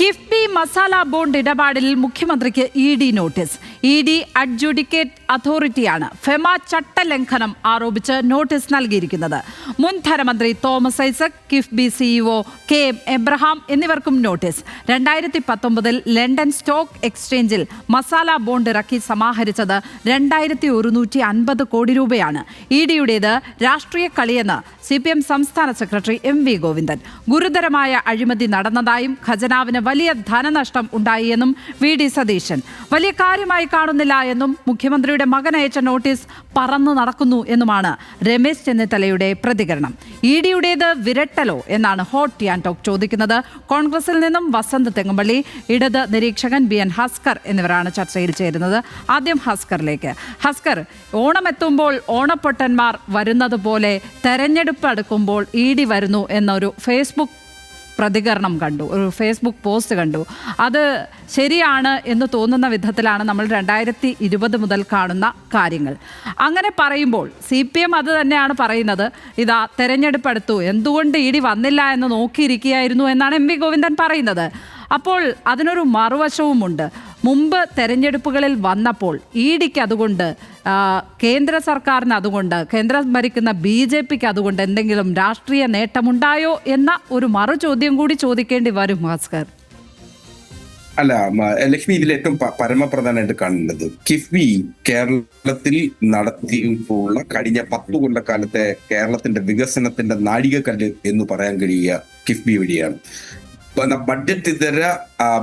KIIFB masala bond ഇടപാടിൽ മുഖ്യമന്ത്രിക്ക് E D notice. E D adjudicate അതോറിറ്റിയാണ് FEMA ചട്ടലംഘനം ആരോപിച്ച് നോട്ടീസ് നൽകിയിരിക്കുന്നത്. മുൻ ധനമന്ത്രി Thomas Isaac KIIFB CEO K M Abraham എന്നിവർക്കും നോട്ടീസ്. രണ്ടായിരത്തി പത്തൊമ്പതിൽ ലണ്ടൻ സ്റ്റോക്ക് എക്സ്ചേഞ്ചിൽ മസാല ബോണ്ട് ഇറക്കി സമാഹരിച്ചത് രണ്ടായിരത്തി ഒരുന്നൂറ്റി അൻപത് കോടി രൂപയാണ്. ഇ ഡിയുടേത് രാഷ്ട്രീയ കളിയെന്ന് സി പി എം സംസ്ഥാന സെക്രട്ടറി എം വി ഗോവിന്ദൻ. ഗുരുതരമായ അഴിമതി നടന്നതായും ഖജനാവിന് വലിയ ധനനഷ്ടം ഉണ്ടായി എന്നും വി ഡി സതീശൻ. വലിയ കാര്യമായി കാണുന്നില്ല എന്നും മുഖ്യമന്ത്രിയുടെ മകൻ അയച്ച നോട്ടീസ് പറന്നു നടക്കുന്നു എന്നുമാണ് രമേശ് ചെന്നിത്തലയുടെ പ്രതികരണം. ഇ ഡിയുടേത് വിരട്ടലോ എന്നാണ് ഹോട്ട് യാൻ ടോക്ക് ചോദിക്കുന്നത്. കോൺഗ്രസിൽ നിന്നും വസന്ത് തെങ്ങുമ്പള്ളി ഇടത് നിരീക്ഷകൻ ബി എൻ ഹസ്കർ എന്നിവരാണ് ചർച്ചയിൽ ചേരുന്നത്. ആദ്യം ഹസ്കറിലേക്ക്. ഹസ്കർ ഓണമെത്തുമ്പോൾ ഓണപ്പൊട്ടന്മാർ വരുന്നത് പോലെ തെരഞ്ഞെടുപ്പ് അടുക്കുമ്പോൾ ഇ ഡി വരുന്നു എന്നൊരു ഫേസ്ബുക്ക് പ്രതികരണം കണ്ടു ഒരു ഫേസ്ബുക്ക് പോസ്റ്റ് കണ്ടു. അത് ശരിയാണ് എന്ന് തോന്നുന്ന വിധത്തിലാണ് നമ്മൾ രണ്ടായിരത്തി ഇരുപത് മുതൽ കാണുന്ന കാര്യങ്ങൾ. അങ്ങനെ പറയുമ്പോൾ സി പി എം അത് തന്നെയാണ് പറയുന്നത് ഇതാ തെരഞ്ഞെടുപ്പ് എടുത്തു എന്തുകൊണ്ട് ഇ ഡി വന്നില്ല എന്ന് നോക്കിയിരിക്കുകയായിരുന്നു എന്നാണ് എം വി ഗോവിന്ദൻ പറയുന്നത്. അപ്പോൾ അതിനൊരു മറുവശവുമുണ്ട്. മുമ്പ് തെരഞ്ഞെടുപ്പുകളിൽ വന്നപ്പോൾ ഇ ഡിക്ക് അതുകൊണ്ട് കേന്ദ്ര സർക്കാരിന് അതുകൊണ്ട് കേന്ദ്രം ഭരിക്കുന്ന ബി ജെ പിക്ക് അതുകൊണ്ട് എന്തെങ്കിലും രാഷ്ട്രീയ നേട്ടമുണ്ടായോ എന്ന ഒരു മറു ചോദ്യം കൂടി ചോദിക്കേണ്ടി വരും ഭാസ്കർ. അല്ല ലക്ഷ്മി ഇതിൽ ഏറ്റവും പരമപ്രധാനമായിട്ട് കാണുന്നത് കിഫ്ബി കേരളത്തിൽ നടത്തിയിട്ടുള്ള കഴിഞ്ഞ പത്തു കൊല്ലക്കാലത്തെ കേരളത്തിന്റെ വികസനത്തിന്റെ നാഴികക്കല്ല് എന്ന് പറയാൻ കഴിയുക കിഫ്ബി വഴിയാണ്. ബഡ്ജറ്റ് ഇതര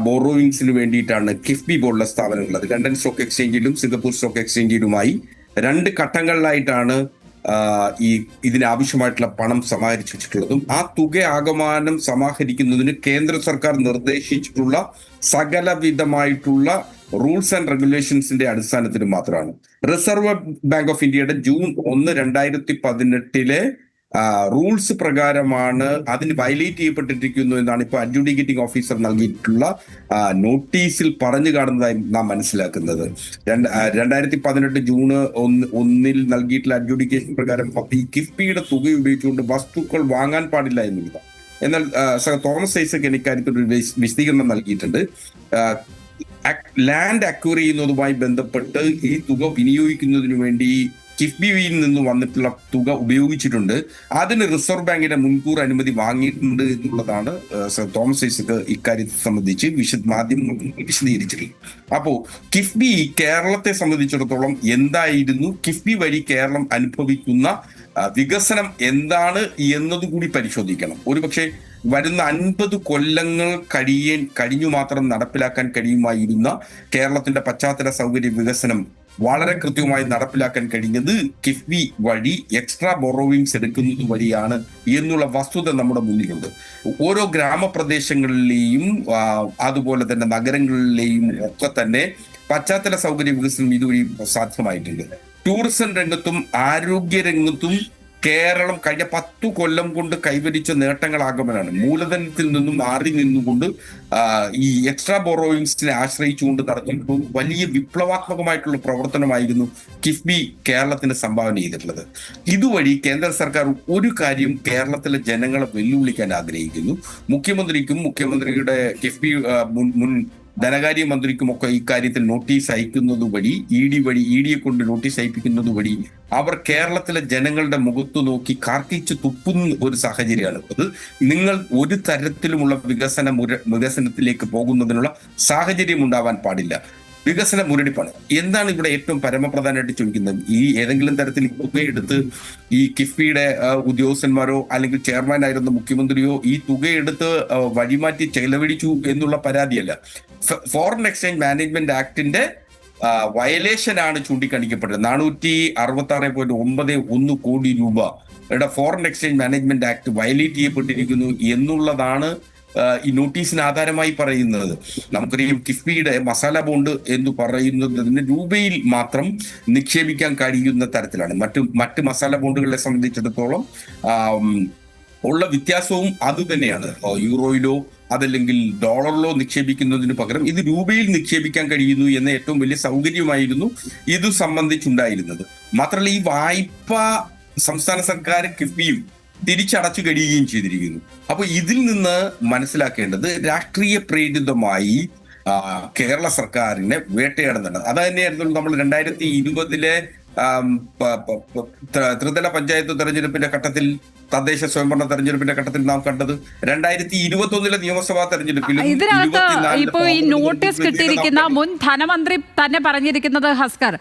ബോറോയിങ്സിന് വേണ്ടിയിട്ടാണ് കിഫ്ബി പോലുള്ള സ്ഥാപനങ്ങൾ അത് ലണ്ടൻ സ്റ്റോക്ക് എക്സ്ചേഞ്ചിലും സിംഗപ്പൂർ സ്റ്റോക്ക് എക്സ്ചേഞ്ചിലുമായി രണ്ട് ഘട്ടങ്ങളിലായിട്ടാണ് ഈ ഇതിനാവശ്യമായിട്ടുള്ള പണം സമാഹരിച്ചു വെച്ചിട്ടുള്ളതും. ആ തുക ആകമാനം സമാഹരിക്കുന്നതിന് കേന്ദ്ര സർക്കാർ നിർദ്ദേശിച്ചിട്ടുള്ള സകലവിധമായിട്ടുള്ള റൂൾസ് ആൻഡ് റെഗുലേഷൻസിന്റെ അടിസ്ഥാനത്തിൽ മാത്രമാണ്. റിസർവ് ബാങ്ക് ഓഫ് ഇന്ത്യയുടെ ജൂൺ ഒന്ന് രണ്ടായിരത്തി പതിനെട്ടിലെ റൂൾസ് പ്രകാരമാണ് അതിന് വയലേറ്റ് ചെയ്യപ്പെട്ടിരിക്കുന്നു എന്നാണ് ഇപ്പോൾ അഡ്ജുഡിക്കേറ്റിംഗ് ഓഫീസർ നൽകിയിട്ടുള്ള നോട്ടീസിൽ പറഞ്ഞു കാണുന്നതായി നാം മനസ്സിലാക്കുന്നത്. രണ്ട്- രണ്ടായിരത്തി പതിനെട്ട് ജൂൺ ഒന്ന് ഒന്നിൽ നൽകിയിട്ടുള്ള അഡ്ജുഡിക്കേഷൻ പ്രകാരം ഈ കിഫ്ബിയുടെ തുക ഉപയോഗിച്ചുകൊണ്ട് വസ്തുക്കൾ വാങ്ങാൻ പാടില്ല എന്നുള്ളതാണ് എന്നാൽ സർ തോമസ് ഐസക് ഇക്കാര്യത്തിൽ ഒരു വിശദീകരണം നൽകിയിട്ടുണ്ട്. ലാൻഡ് അക്വയർ ചെയ്യുന്നതുമായി ബന്ധപ്പെട്ട് ഈ തുക വിനിയോഗിക്കുന്നതിന് വേണ്ടി കിഫ്ബിയിൽ നിന്ന് വന്നിട്ടുള്ള തുക ഉപയോഗിച്ചിട്ടുണ്ട്. അതിന് റിസർവ് ബാങ്കിന്റെ മുൻകൂർ അനുമതി വാങ്ങിയിട്ടുണ്ട് എന്നുള്ളതാണ് സർ തോമസ് ഐസക് ഇക്കാര്യത്തെ സംബന്ധിച്ച് വിശദ മാധ്യമങ്ങൾ വിശദീകരിച്ചിട്ടുള്ളത്. അപ്പോ കിഫ്ബി കേരളത്തെ സംബന്ധിച്ചിടത്തോളം എന്തായിരുന്നു? കിഫ്ബി വഴി കേരളം അനുഭവിക്കുന്ന വികസനം എന്താണ് എന്നതുകൂടി പരിശോധിക്കണം. ഒരുപക്ഷെ വരുന്ന അൻപത് കൊല്ലങ്ങൾ കഴിയാൻ കഴിഞ്ഞു മാത്രം നടപ്പിലാക്കാൻ കഴിയുമായിരുന്ന കേരളത്തിന്റെ പശ്ചാത്തല സൗകര്യ വികസനം വളരെ കൃത്യമായി നടപ്പിലാക്കാൻ കഴിഞ്ഞത് കിഫ്ബി വഴി എക്സ്ട്രാ ബൊറോവിങ്സ് എടുക്കുന്നത് വഴിയാണ് എന്നുള്ള വസ്തുത നമ്മുടെ മുന്നിലുണ്ട്. ഓരോ ഗ്രാമപ്രദേശങ്ങളിലെയും അതുപോലെ തന്നെ നഗരങ്ങളിലെയും ഒക്കെ തന്നെ പശ്ചാത്തല സൗകര്യ വികസനം ഇതുവഴി സാധ്യമായിട്ടുണ്ട്. ടൂറിസം രംഗത്തും ആരോഗ്യ രംഗത്തും കേരളം കഴിഞ്ഞ പത്തു കൊല്ലം കൊണ്ട് കൈവരിച്ച നേട്ടങ്ങളാകുമ്പോഴാണ് മൂലധനത്തിൽ നിന്നും മാറി നിന്നുകൊണ്ട് ഈ എക്സ്ട്രാ ബോറോയിങ്സിനെ ആശ്രയിച്ചുകൊണ്ട് നടത്തിയിട്ടുള്ള വലിയ വിപ്ലവാത്മകമായിട്ടുള്ള പ്രവർത്തനമായിരുന്നു കിഫ്ബി കേരളത്തിന് സംഭാവന ചെയ്തിട്ടുള്ളത്. ഇതുവഴി കേന്ദ്ര സർക്കാർ ഒരു കാര്യം കേരളത്തിലെ ജനങ്ങളെ വെല്ലുവിളിക്കാൻ ആഗ്രഹിക്കുന്നു. മുഖ്യമന്ത്രിക്കും മുഖ്യമന്ത്രിയുടെ കിഫ്ബി മുൻ മുൻ ധനകാര്യ മന്ത്രിക്കുമൊക്കെ ഇക്കാര്യത്തിൽ നോട്ടീസ് അയക്കുന്നത് വഴി ഇ ഡി വഴി ഇ ഡിയെ കൊണ്ട് നോട്ടീസ് അയപ്പിക്കുന്നത് വഴി അവർ കേരളത്തിലെ ജനങ്ങളുടെ മുഖത്തു നോക്കി കാർക്കിച്ച് തുപ്പുന്ന ഒരു സാഹചര്യമാണ് അത് നിങ്ങൾ ഒരു തരത്തിലുമുള്ള വികസന വികസനത്തിലേക്ക് പോകുന്നതിനുള്ള സാഹചര്യം ഉണ്ടാവാൻ പാടില്ല. വികസന മുരടിപ്പാണ് എന്താണ് ഇവിടെ ഏറ്റവും പരമപ്രധാനമായിട്ട് ചോദിക്കുന്നത്? ഈ ഏതെങ്കിലും തരത്തിൽ തുകയെടുത്ത് ഈ കിഫ്ബിയുടെ ഉദ്യോഗസ്ഥന്മാരോ അല്ലെങ്കിൽ ചെയർമാൻ ആയിരുന്ന മുഖ്യമന്ത്രിയോ ഈ തുകയെടുത്ത് വഴിമാറ്റി ചെലവഴിച്ചു എന്നുള്ള പരാതിയല്ല. ഫോറിൻ എക്സ്ചേഞ്ച് മാനേജ്മെന്റ് ആക്ടിന്റെ വയലേഷൻ ആണ് ചൂണ്ടിക്കാണിക്കപ്പെട്ടത്. നാനൂറ്റി അറുപത്തി ആറ് പോയിന്റ് ഒമ്പത് ഒന്ന് കോടി രൂപ യുടെ foreign exchange management act violate ചെയ്യപ്പെട്ടിരിക്കുന്നു എന്നുള്ളതാണ് ഈ നോട്ടീസിന് ആധാരമായി പറയുന്നത്. നമുക്കറിയാം കിഫ്ബിയുടെ മസാല ബോണ്ട് എന്ന് പറയുന്നതിന് രൂപയിൽ മാത്രം നിക്ഷേപിക്കാൻ കഴിയുന്ന തരത്തിലാണ്. മറ്റു മറ്റ് മസാല ബോണ്ടുകളെ സംബന്ധിച്ചിടത്തോളം ഉള്ള വ്യത്യാസവും അത് തന്നെയാണ്. യൂറോയിലോ അതല്ലെങ്കിൽ ഡോളറിലോ നിക്ഷേപിക്കുന്നതിന് പകരം ഇത് രൂപയിൽ നിക്ഷേപിക്കാൻ കഴിയുന്നു എന്ന ഏറ്റവും വലിയ സൗകര്യമായിരുന്നു ഇത് സംബന്ധിച്ചുണ്ടായിരുന്നത്. മാത്രമല്ല ഈ വായ്പ സംസ്ഥാന സർക്കാർ കിഫ്ബിയും തിരിച്ചടച്ചു കഴിയുകയും ചെയ്തിരിക്കുന്നു. അപ്പൊ ഇതിൽ നിന്ന് മനസ്സിലാക്കേണ്ടത് രാഷ്ട്രീയ പ്രേരിതമായി കേരള സർക്കാരിനെ വേട്ടയാടുന്നുണ്ട്. അത് തന്നെയായിരുന്നു നമ്മൾ രണ്ടായിരത്തി ഇരുപതിലെ ത്രിതല പഞ്ചായത്ത് തെരഞ്ഞെടുപ്പിന്റെ ഘട്ടത്തിൽ തദ്ദേശ സ്വയംഭരണ തെരഞ്ഞെടുപ്പിന്റെ ഘട്ടത്തിൽ നാം കണ്ടത് രണ്ടായിരത്തി ഇരുപത്തി ഒന്നിലെ നിയമസഭാ തെരഞ്ഞെടുപ്പിൽ ഇതിനകത്ത് ഇപ്പോൾ ഈ നോട്ടീസ് കിട്ടിയിരിക്കുന്ന മുൻ ധനമന്ത്രി തന്നെ പറഞ്ഞിരിക്കുന്നത് ഹസ്കർ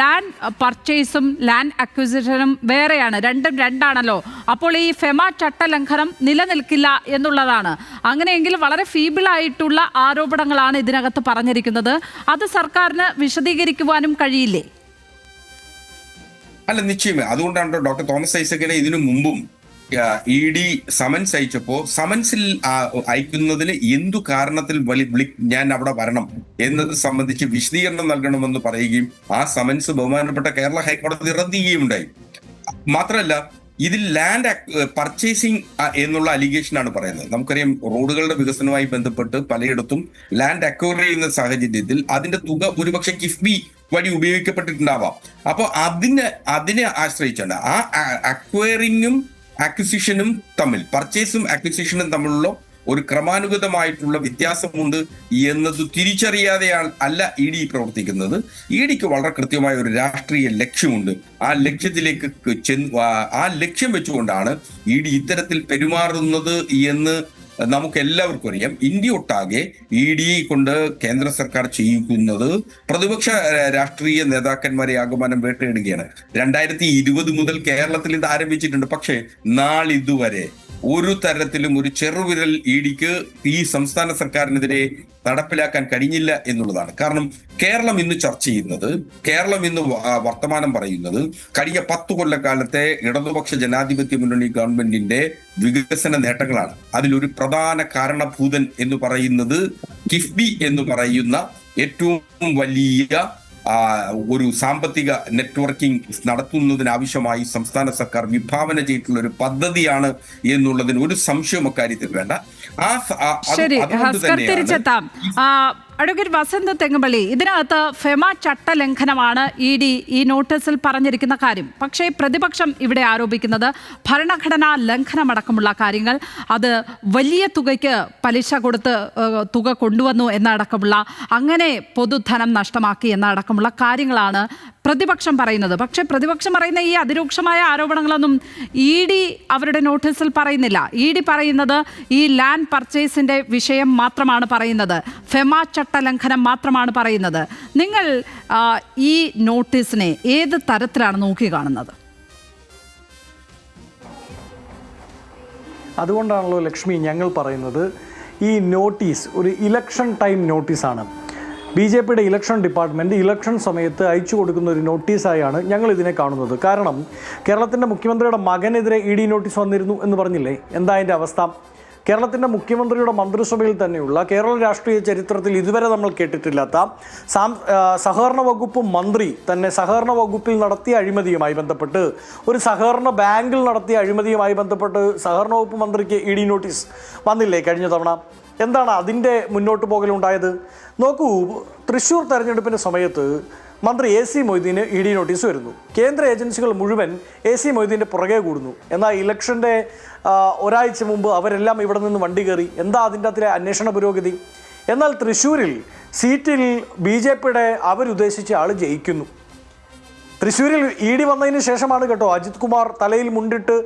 ലാൻഡ് പർച്ചേസും ലാൻഡ് അക്വിസിഷനും വേറെയാണ് രണ്ടും രണ്ടാണല്ലോ. അപ്പോൾ ഈ ഫെമ ചട്ടലംഘനം നിലനിൽക്കില്ല എന്നുള്ളതാണ്. അങ്ങനെയെങ്കിൽ വളരെ ഫീബിളായിട്ടുള്ള ആരോപണങ്ങളാണ് ഇതിനകത്ത് പറഞ്ഞിരിക്കുന്നത്. അത് സർക്കാരിന് വിശദീകരിക്കുവാനും കഴിയില്ലേ? അല്ല നിശ്ചയമേ അതുകൊണ്ടാണ് ഡോക്ടർ തോമസ് ഐസക്കിനെ ഇതിനു മുമ്പും ഇ ഡി സമൻസ് അയച്ചപ്പോ സമൻസിൽ അയക്കുന്നതിൽ എന്തു കാരണത്തിൽ വിളി ഞാൻ അവിടെ വരണം എന്നത് സംബന്ധിച്ച് വിശദീകരണം നൽകണമെന്ന് പറയുകയും ആ സമൻസ് ബഹുമാനപ്പെട്ട കേരള ഹൈക്കോടതി റദ്ദ് ചെയ്യുകയുണ്ടായി. മാത്രമല്ല ഇതിൽ ലാൻഡ് പർച്ചേസിംഗ് എന്നുള്ള അലിഗേഷൻ ആണ് പറയുന്നത്. നമുക്കറിയാം റോഡുകളുടെ വികസനവുമായി ബന്ധപ്പെട്ട് പലയിടത്തും ലാൻഡ് അക്വയർ ചെയ്യുന്ന സാഹചര്യത്തിൽ അതിന്റെ തുക ഒരുപക്ഷെ കിഫ്ബി വഴി ഉപയോഗിക്കപ്പെട്ടിട്ടുണ്ടാവാം. അപ്പോൾ അതിനെ അതിനെ ആശ്രയിച്ചാണ് ആ അക്വയറിങ്ങും അക്വിസിഷനും തമ്മിൽ പർച്ചേസും അക്വിസിഷനും തമ്മിലുള്ള ഒരു ക്രമാനുഗതമായിട്ടുള്ള വ്യത്യാസമുണ്ട് എന്നത് തിരിച്ചറിയാതെയാണ് അല്ല ഇ ഡി പ്രവർത്തിക്കുന്നത്. ഇ ഡിക്ക് വളരെ കൃത്യമായ ഒരു രാഷ്ട്രീയ ലക്ഷ്യമുണ്ട്. ആ ലക്ഷ്യത്തിലേക്ക് ആ ലക്ഷ്യം വെച്ചുകൊണ്ടാണ് ഇ ഡി ഇത്തരത്തിൽ പെരുമാറുന്നത് എന്ന് നമുക്ക് എല്ലാവർക്കും അറിയാം. ഇന്ത്യ ഒട്ടാകെ ഇ ഡി കൊണ്ട് കേന്ദ്ര സർക്കാർ ചെയ്യിക്കുന്നത് പ്രതിപക്ഷ രാഷ്ട്രീയ നേതാക്കന്മാരെ ആഗമനം വേട്ടയിടുകയാണ്. രണ്ടായിരത്തി ഇരുപത് മുതൽ കേരളത്തിൽ ഇത് ആരംഭിച്ചിട്ടുണ്ട്. പക്ഷേ നാളിതുവരെ ഒരു തരത്തിലും ഒരു ചെറുവിരൽ ഇടിക്ക് ഈ സംസ്ഥാന സർക്കാരിനെതിരെ നടപ്പിലാക്കാൻ കഴിഞ്ഞില്ല എന്നുള്ളതാണ്. കാരണം കേരളം ഇന്ന് ചർച്ച ചെയ്യുന്നത് കേരളം ഇന്ന് വർത്തമാനം പറയുന്നത് കഴിഞ്ഞ പത്തു കൊല്ലക്കാലത്തെ ഇടതുപക്ഷ ജനാധിപത്യ മുന്നണി ഗവൺമെന്റിന്റെ വികസന നേട്ടങ്ങളാണ്. അതിലൊരു പ്രധാന കാരണഭൂതൻ എന്ന് പറയുന്നത് കിഫ്ബി എന്ന് പറയുന്ന ഏറ്റവും വലിയ ഒരു സാമ്പത്തിക നെറ്റ്വർക്കിംഗ് നടത്തുന്നതിനാവശ്യമായി സംസ്ഥാന സർക്കാർ വിഭാവന ചെയ്തിട്ടുള്ള ഒരു പദ്ധതിയാണ് എന്നുള്ളതിന് ഒരു സംശയം അക്കാര്യത്തിൽ വേണ്ട. ആ അതുകൊണ്ട് തന്നെയാണ് അഡ്വക്കേറ്റ് വസന്ത് തെങ്ങുമ്പള്ളി ഇതിനകത്ത് ഫെമ ചട്ടലംഘനമാണ് ഇ ഡി ഈ നോട്ടീസിൽ പറഞ്ഞിരിക്കുന്ന കാര്യം. പക്ഷേ പ്രതിപക്ഷം ഇവിടെ ആരോപിക്കുന്നത് ഭരണഘടനാ ലംഘനമടക്കമുള്ള കാര്യങ്ങൾ. അത് വലിയ തുകയ്ക്ക് പലിശ കൊടുത്ത് തുക കൊണ്ടുവന്നു എന്നടക്കമുള്ള അങ്ങനെ പൊതുധനം നഷ്ടമാക്കി എന്നടക്കമുള്ള കാര്യങ്ങളാണ് പ്രതിപക്ഷം പറയുന്നത്. പക്ഷേ പ്രതിപക്ഷം പറയുന്ന ഈ അതിരൂക്ഷമായ ആരോപണങ്ങളൊന്നും ഇ ഡി അവരുടെ നോട്ടീസിൽ പറയുന്നില്ല. ഇ ഡി പറയുന്നത് ഈ ലാൻഡ് പർച്ചേസിന്റെ വിഷയം മാത്രമാണ് പറയുന്നത്. ഫെമ ചട്ടലംഘനം മാത്രമാണ് പറയുന്നത്. നിങ്ങൾ ഈ നോട്ടീസിനെ ഏത് തരത്തിലാണ് നോക്കി കാണുന്നത്? അതുകൊണ്ടാണല്ലോ ലക്ഷ്മി ഞങ്ങൾ പറയുന്നത് ഈ നോട്ടീസ് ഒരു ഇലക്ഷൻ ടൈം നോട്ടീസാണ്. ബി ജെ പിയുടെ ഇലക്ഷൻ ഡിപ്പാർട്ട്മെന്റ് ഇലക്ഷൻ സമയത്ത് അയച്ചു കൊടുക്കുന്ന ഒരു നോട്ടീസായാണ് ഞങ്ങൾ ഇതിനെ കാണുന്നത്. കാരണം കേരളത്തിന്റെ മുഖ്യമന്ത്രിയുടെ മകനെതിരെ ഇ ഡി നോട്ടീസ് വന്നിരുന്നു എന്ന് പറഞ്ഞില്ലേ? എന്താ അതിന്റെ അവസ്ഥ? കേരളത്തിന്റെ മുഖ്യമന്ത്രിയുടെ മന്ത്രിസഭയിൽ തന്നെയുള്ള കേരള രാഷ്ട്രീയ ചരിത്രത്തിൽ ഇതുവരെ നമ്മൾ കേട്ടിട്ടില്ലാത്ത സാം സഹകരണ വകുപ്പ് മന്ത്രി തന്നെ സഹകരണ വകുപ്പിൽ നടത്തിയ അഴിമതിയുമായി ബന്ധപ്പെട്ട് ഒരു സഹകരണ ബാങ്കിൽ നടത്തിയ അഴിമതിയുമായി ബന്ധപ്പെട്ട് സഹകരണ വകുപ്പ് മന്ത്രിക്ക് ഇ ഡി നോട്ടീസ് വന്നില്ലേ കഴിഞ്ഞ തവണ? എന്താണ് അതിന്റെ മുന്നോട്ട് പോകലുണ്ടായത്? നോക്കൂ തൃശ്ശൂർ തെരഞ്ഞെടുപ്പിന്റെ സമയത്ത് മന്ത്രി എ സി മൊയ്തീന് ഇ ഡി നോട്ടീസ് വരുന്നു. കേന്ദ്ര ഏജൻസികൾ മുഴുവൻ എ സി മൊയ്തീന്റെ പുറകെ കൂടുന്നു. എന്നാൽ ഇലക്ഷന്റെ ഒരാഴ്ച മുമ്പ് അവരെല്ലാം ഇവിടെ നിന്ന് വണ്ടി കയറി. എന്താ അതിന്റെ അതിലെ അന്വേഷണ പുരോഗതി? എന്നാൽ തൃശ്ശൂരിൽ സീറ്റിൽ ബി ജെ പിയുടെ അവരുദ്ദേശിച്ച ആൾ ജയിക്കുന്നു. തൃശ്ശൂരിൽ ഇ ഡി വന്നതിന് ശേഷമാണ് കേട്ടോ അജിത് കുമാർ തലയിൽ മുണ്ടിട്ട്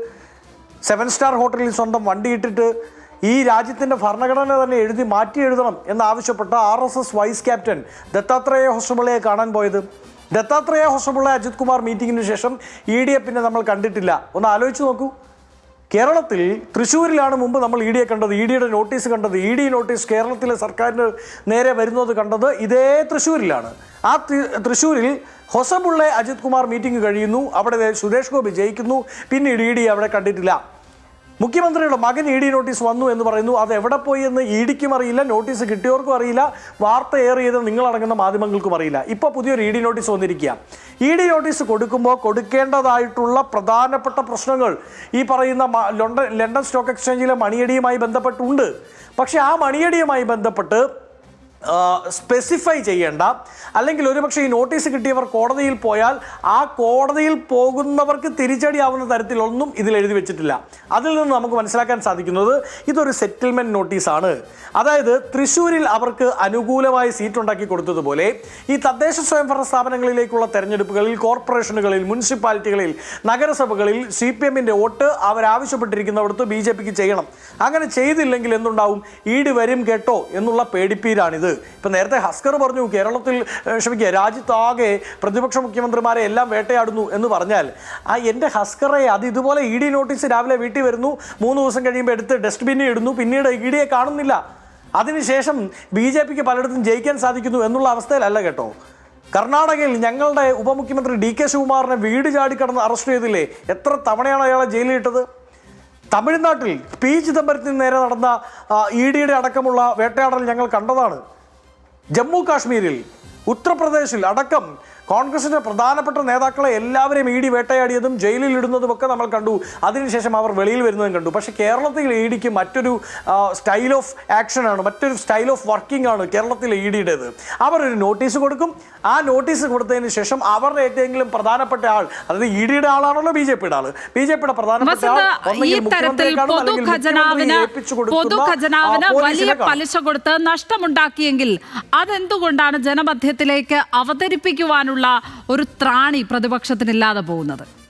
സെവൻ സ്റ്റാർ ഹോട്ടലിൽ സ്വന്തം വണ്ടി ഇട്ടിട്ട് ഈ രാജ്യത്തിന്റെ ഭരണഘടന തന്നെ എഴുതി മാറ്റി എഴുതണം എന്നാവശ്യപ്പെട്ട R S S vice captain Dattatreya ഹൊസബിളയെ കാണാൻ പോയത്. ദത്താത്രേയ ഹൊസബിള അജിത് കുമാർ മീറ്റിങ്ങിന് ശേഷം ഇ ഡി പിന്നെ നമ്മൾ കണ്ടിട്ടില്ല. ഒന്ന് ആലോചിച്ച് നോക്കൂ. കേരളത്തിൽ തൃശ്ശൂരിലാണ് മുമ്പ് നമ്മൾ ഇ ഡിയെ കണ്ടത്. ഇ ഡിയുടെ നോട്ടീസ് കണ്ടത്. ഇ ഡി നോട്ടീസ് കേരളത്തിലെ സർക്കാരിന് നേരെ വരുന്നത് കണ്ടത് ഇതേ തൃശ്ശൂരിലാണ്. ആ തൃശ്ശൂരിൽ ഹൊസബുള്ളെ അജിത് കുമാർ മീറ്റിംഗ് കഴിയുന്നു. അവിടെ സുരേഷ് ഗോപി ജയിക്കുന്നു. പിന്നീട് ഇ ഡി അവിടെ കണ്ടിട്ടില്ല. മുഖ്യമന്ത്രിയുടെ മകൻ ഇ ഡി നോട്ടീസ് വന്നു എന്ന് പറയുന്നു. അത് എവിടെ പോയി എന്ന് ഇ ഡിക്കും അറിയില്ല നോട്ടീസ് കിട്ടിയവർക്കും അറിയില്ല വാർത്ത ഏറിയത് നിങ്ങളടങ്ങുന്ന മാധ്യമങ്ങൾക്കും അറിയില്ല. ഇപ്പോൾ പുതിയൊരു ഇ ഡി നോട്ടീസ് വന്നിരിക്കുക ഇ ഡി നോട്ടീസ് കൊടുക്കുമ്പോൾ കൊടുക്കേണ്ടതായിട്ടുള്ള പ്രധാനപ്പെട്ട പ്രശ്നങ്ങൾ ഈ പറയുന്ന ലണ്ടൻ ലണ്ടൻ സ്റ്റോക്ക് എക്സ്ചേഞ്ചിലെ മണിയടിയുമായി ബന്ധപ്പെട്ടുണ്ട്. പക്ഷേ ആ മണിയടിയുമായി ബന്ധപ്പെട്ട് സ്പെസിഫൈ ചെയ്യേണ്ട. അല്ലെങ്കിൽ ഒരുപക്ഷെ ഈ നോട്ടീസ് കിട്ടിയവർ കോടതിയിൽ പോയാൽ ആ കോടതിയിൽ പോകുന്നവർക്ക് തിരിച്ചടിയാവുന്ന തരത്തിലൊന്നും ഇതിൽ എഴുതി വെച്ചിട്ടില്ല. അതിൽ നിന്ന് നമുക്ക് മനസ്സിലാക്കാൻ സാധിക്കുന്നത് ഇതൊരു സെറ്റിൽമെന്റ് നോട്ടീസാണ് അതായത് തൃശ്ശൂരിൽ അവർക്ക് അനുകൂലമായ സീറ്റ് ഉണ്ടാക്കി കൊടുത്തതുപോലെ ഈ തദ്ദേശ സ്വയംഭരണ സ്ഥാപനങ്ങളിലേക്കുള്ള തെരഞ്ഞെടുപ്പുകളിൽ കോർപ്പറേഷനുകളിൽ മുനിസിപ്പാലിറ്റികളിൽ നഗരസഭകളിൽ സി പി എമ്മിന്റെ വോട്ട് അവരാവശ്യപ്പെട്ടിരിക്കുന്നിടത്ത് ബി ജെ പിക്ക് ചെയ്യണം. അങ്ങനെ ചെയ്തില്ലെങ്കിൽ എന്തുണ്ടാവും? ഈട് വരും കേട്ടോ എന്നുള്ള പേടിപ്പീരാണിത്. ഇപ്പം നേരത്തെ ഹസ്കർ പറഞ്ഞു കേരളത്തിൽ ക്ഷമിക്കുക രാജ്യത്താകെ പ്രതിപക്ഷ മുഖ്യമന്ത്രിമാരെ എല്ലാം വേട്ടയാടുന്നു എന്ന് പറഞ്ഞാൽ ആ എന്റെ ഹസ്കറെ അത് ഇതുപോലെ ഇ ഡി നോട്ടീസ് രാവിലെ വീട്ടിൽ വരുന്നു മൂന്ന് ദിവസം കഴിയുമ്പോൾ എടുത്ത് ഡസ്റ്റ്ബിന്നിൽ ഇടുന്നു പിന്നീട് ഇ ഡിയെ കാണുന്നില്ല. അതിനുശേഷം ബി ജെ പിക്ക് പലയിടത്തും ജയിക്കാൻ സാധിക്കുന്നു എന്നുള്ള അവസ്ഥയിലല്ല കേട്ടോ. കർണാടകയിൽ ഞങ്ങളുടെ ഉപമുഖ്യമന്ത്രി ഡി കെ ശിവകുമാറിനെ വീട് ചാടിക്കടന്ന് അറസ്റ്റ് ചെയ്തില്ലേ? എത്ര തവണയാണ് അയാളെ ജയിലിലിട്ടത് തമിഴ്നാട്ടിൽ പി ചിദംബരത്തിന് നേരെ നടന്ന ഇ ഡിയുടെ അടക്കമുള്ള വേട്ടയാടൽ ഞങ്ങൾ കണ്ടതാണ്. ജമ്മു കാശ്മീരിൽ ഉത്തർപ്രദേശിൽ അടക്കം കോൺഗ്രസിന്റെ പ്രധാനപ്പെട്ട നേതാക്കളെ എല്ലാവരെയും ഇ ഡി വേട്ടയാടിയതും ജയിലിൽ ഇടുന്നതുമൊക്കെ നമ്മൾ കണ്ടു. അതിനുശേഷം അവർ വെളിയിൽ വരുന്നതും കണ്ടു. പക്ഷേ കേരളത്തിൽ ഇ ഡിക്ക് മറ്റൊരു സ്റ്റൈൽ ഓഫ് ആക്ഷനാണ് മറ്റൊരു സ്റ്റൈൽ ഓഫ് വർക്കിംഗ് ആണ് കേരളത്തിലെ ഇ ഡിയുടേത്. അവരൊരു ഒരു നോട്ടീസ് കൊടുക്കും. ആ നോട്ടീസ് കൊടുത്തതിന് ശേഷം അവരുടെ ഏറ്റവും പ്രധാനപ്പെട്ട ആൾ അതായത് ഇ ഡിയുടെ ആളാണല്ലോ ബി ജെ പിയുടെ ആൾ ബി ജെ പിയുടെ പ്രധാനപ്പെട്ട ആൾ പൊതുഖജനാവിന് വലിയ പലിശ കൊടുത്ത് നഷ്ടമുണ്ടാക്കിയെങ്കിൽ അതെന്തുകൊണ്ടാണ് ജനമധ്യത്തിലേക്ക് അവതരിപ്പിക്കുവാനുള്ള ഒരു ത്രാണി പ്രതിപക്ഷത്തിനില്ലാതെ പോകുന്നത്.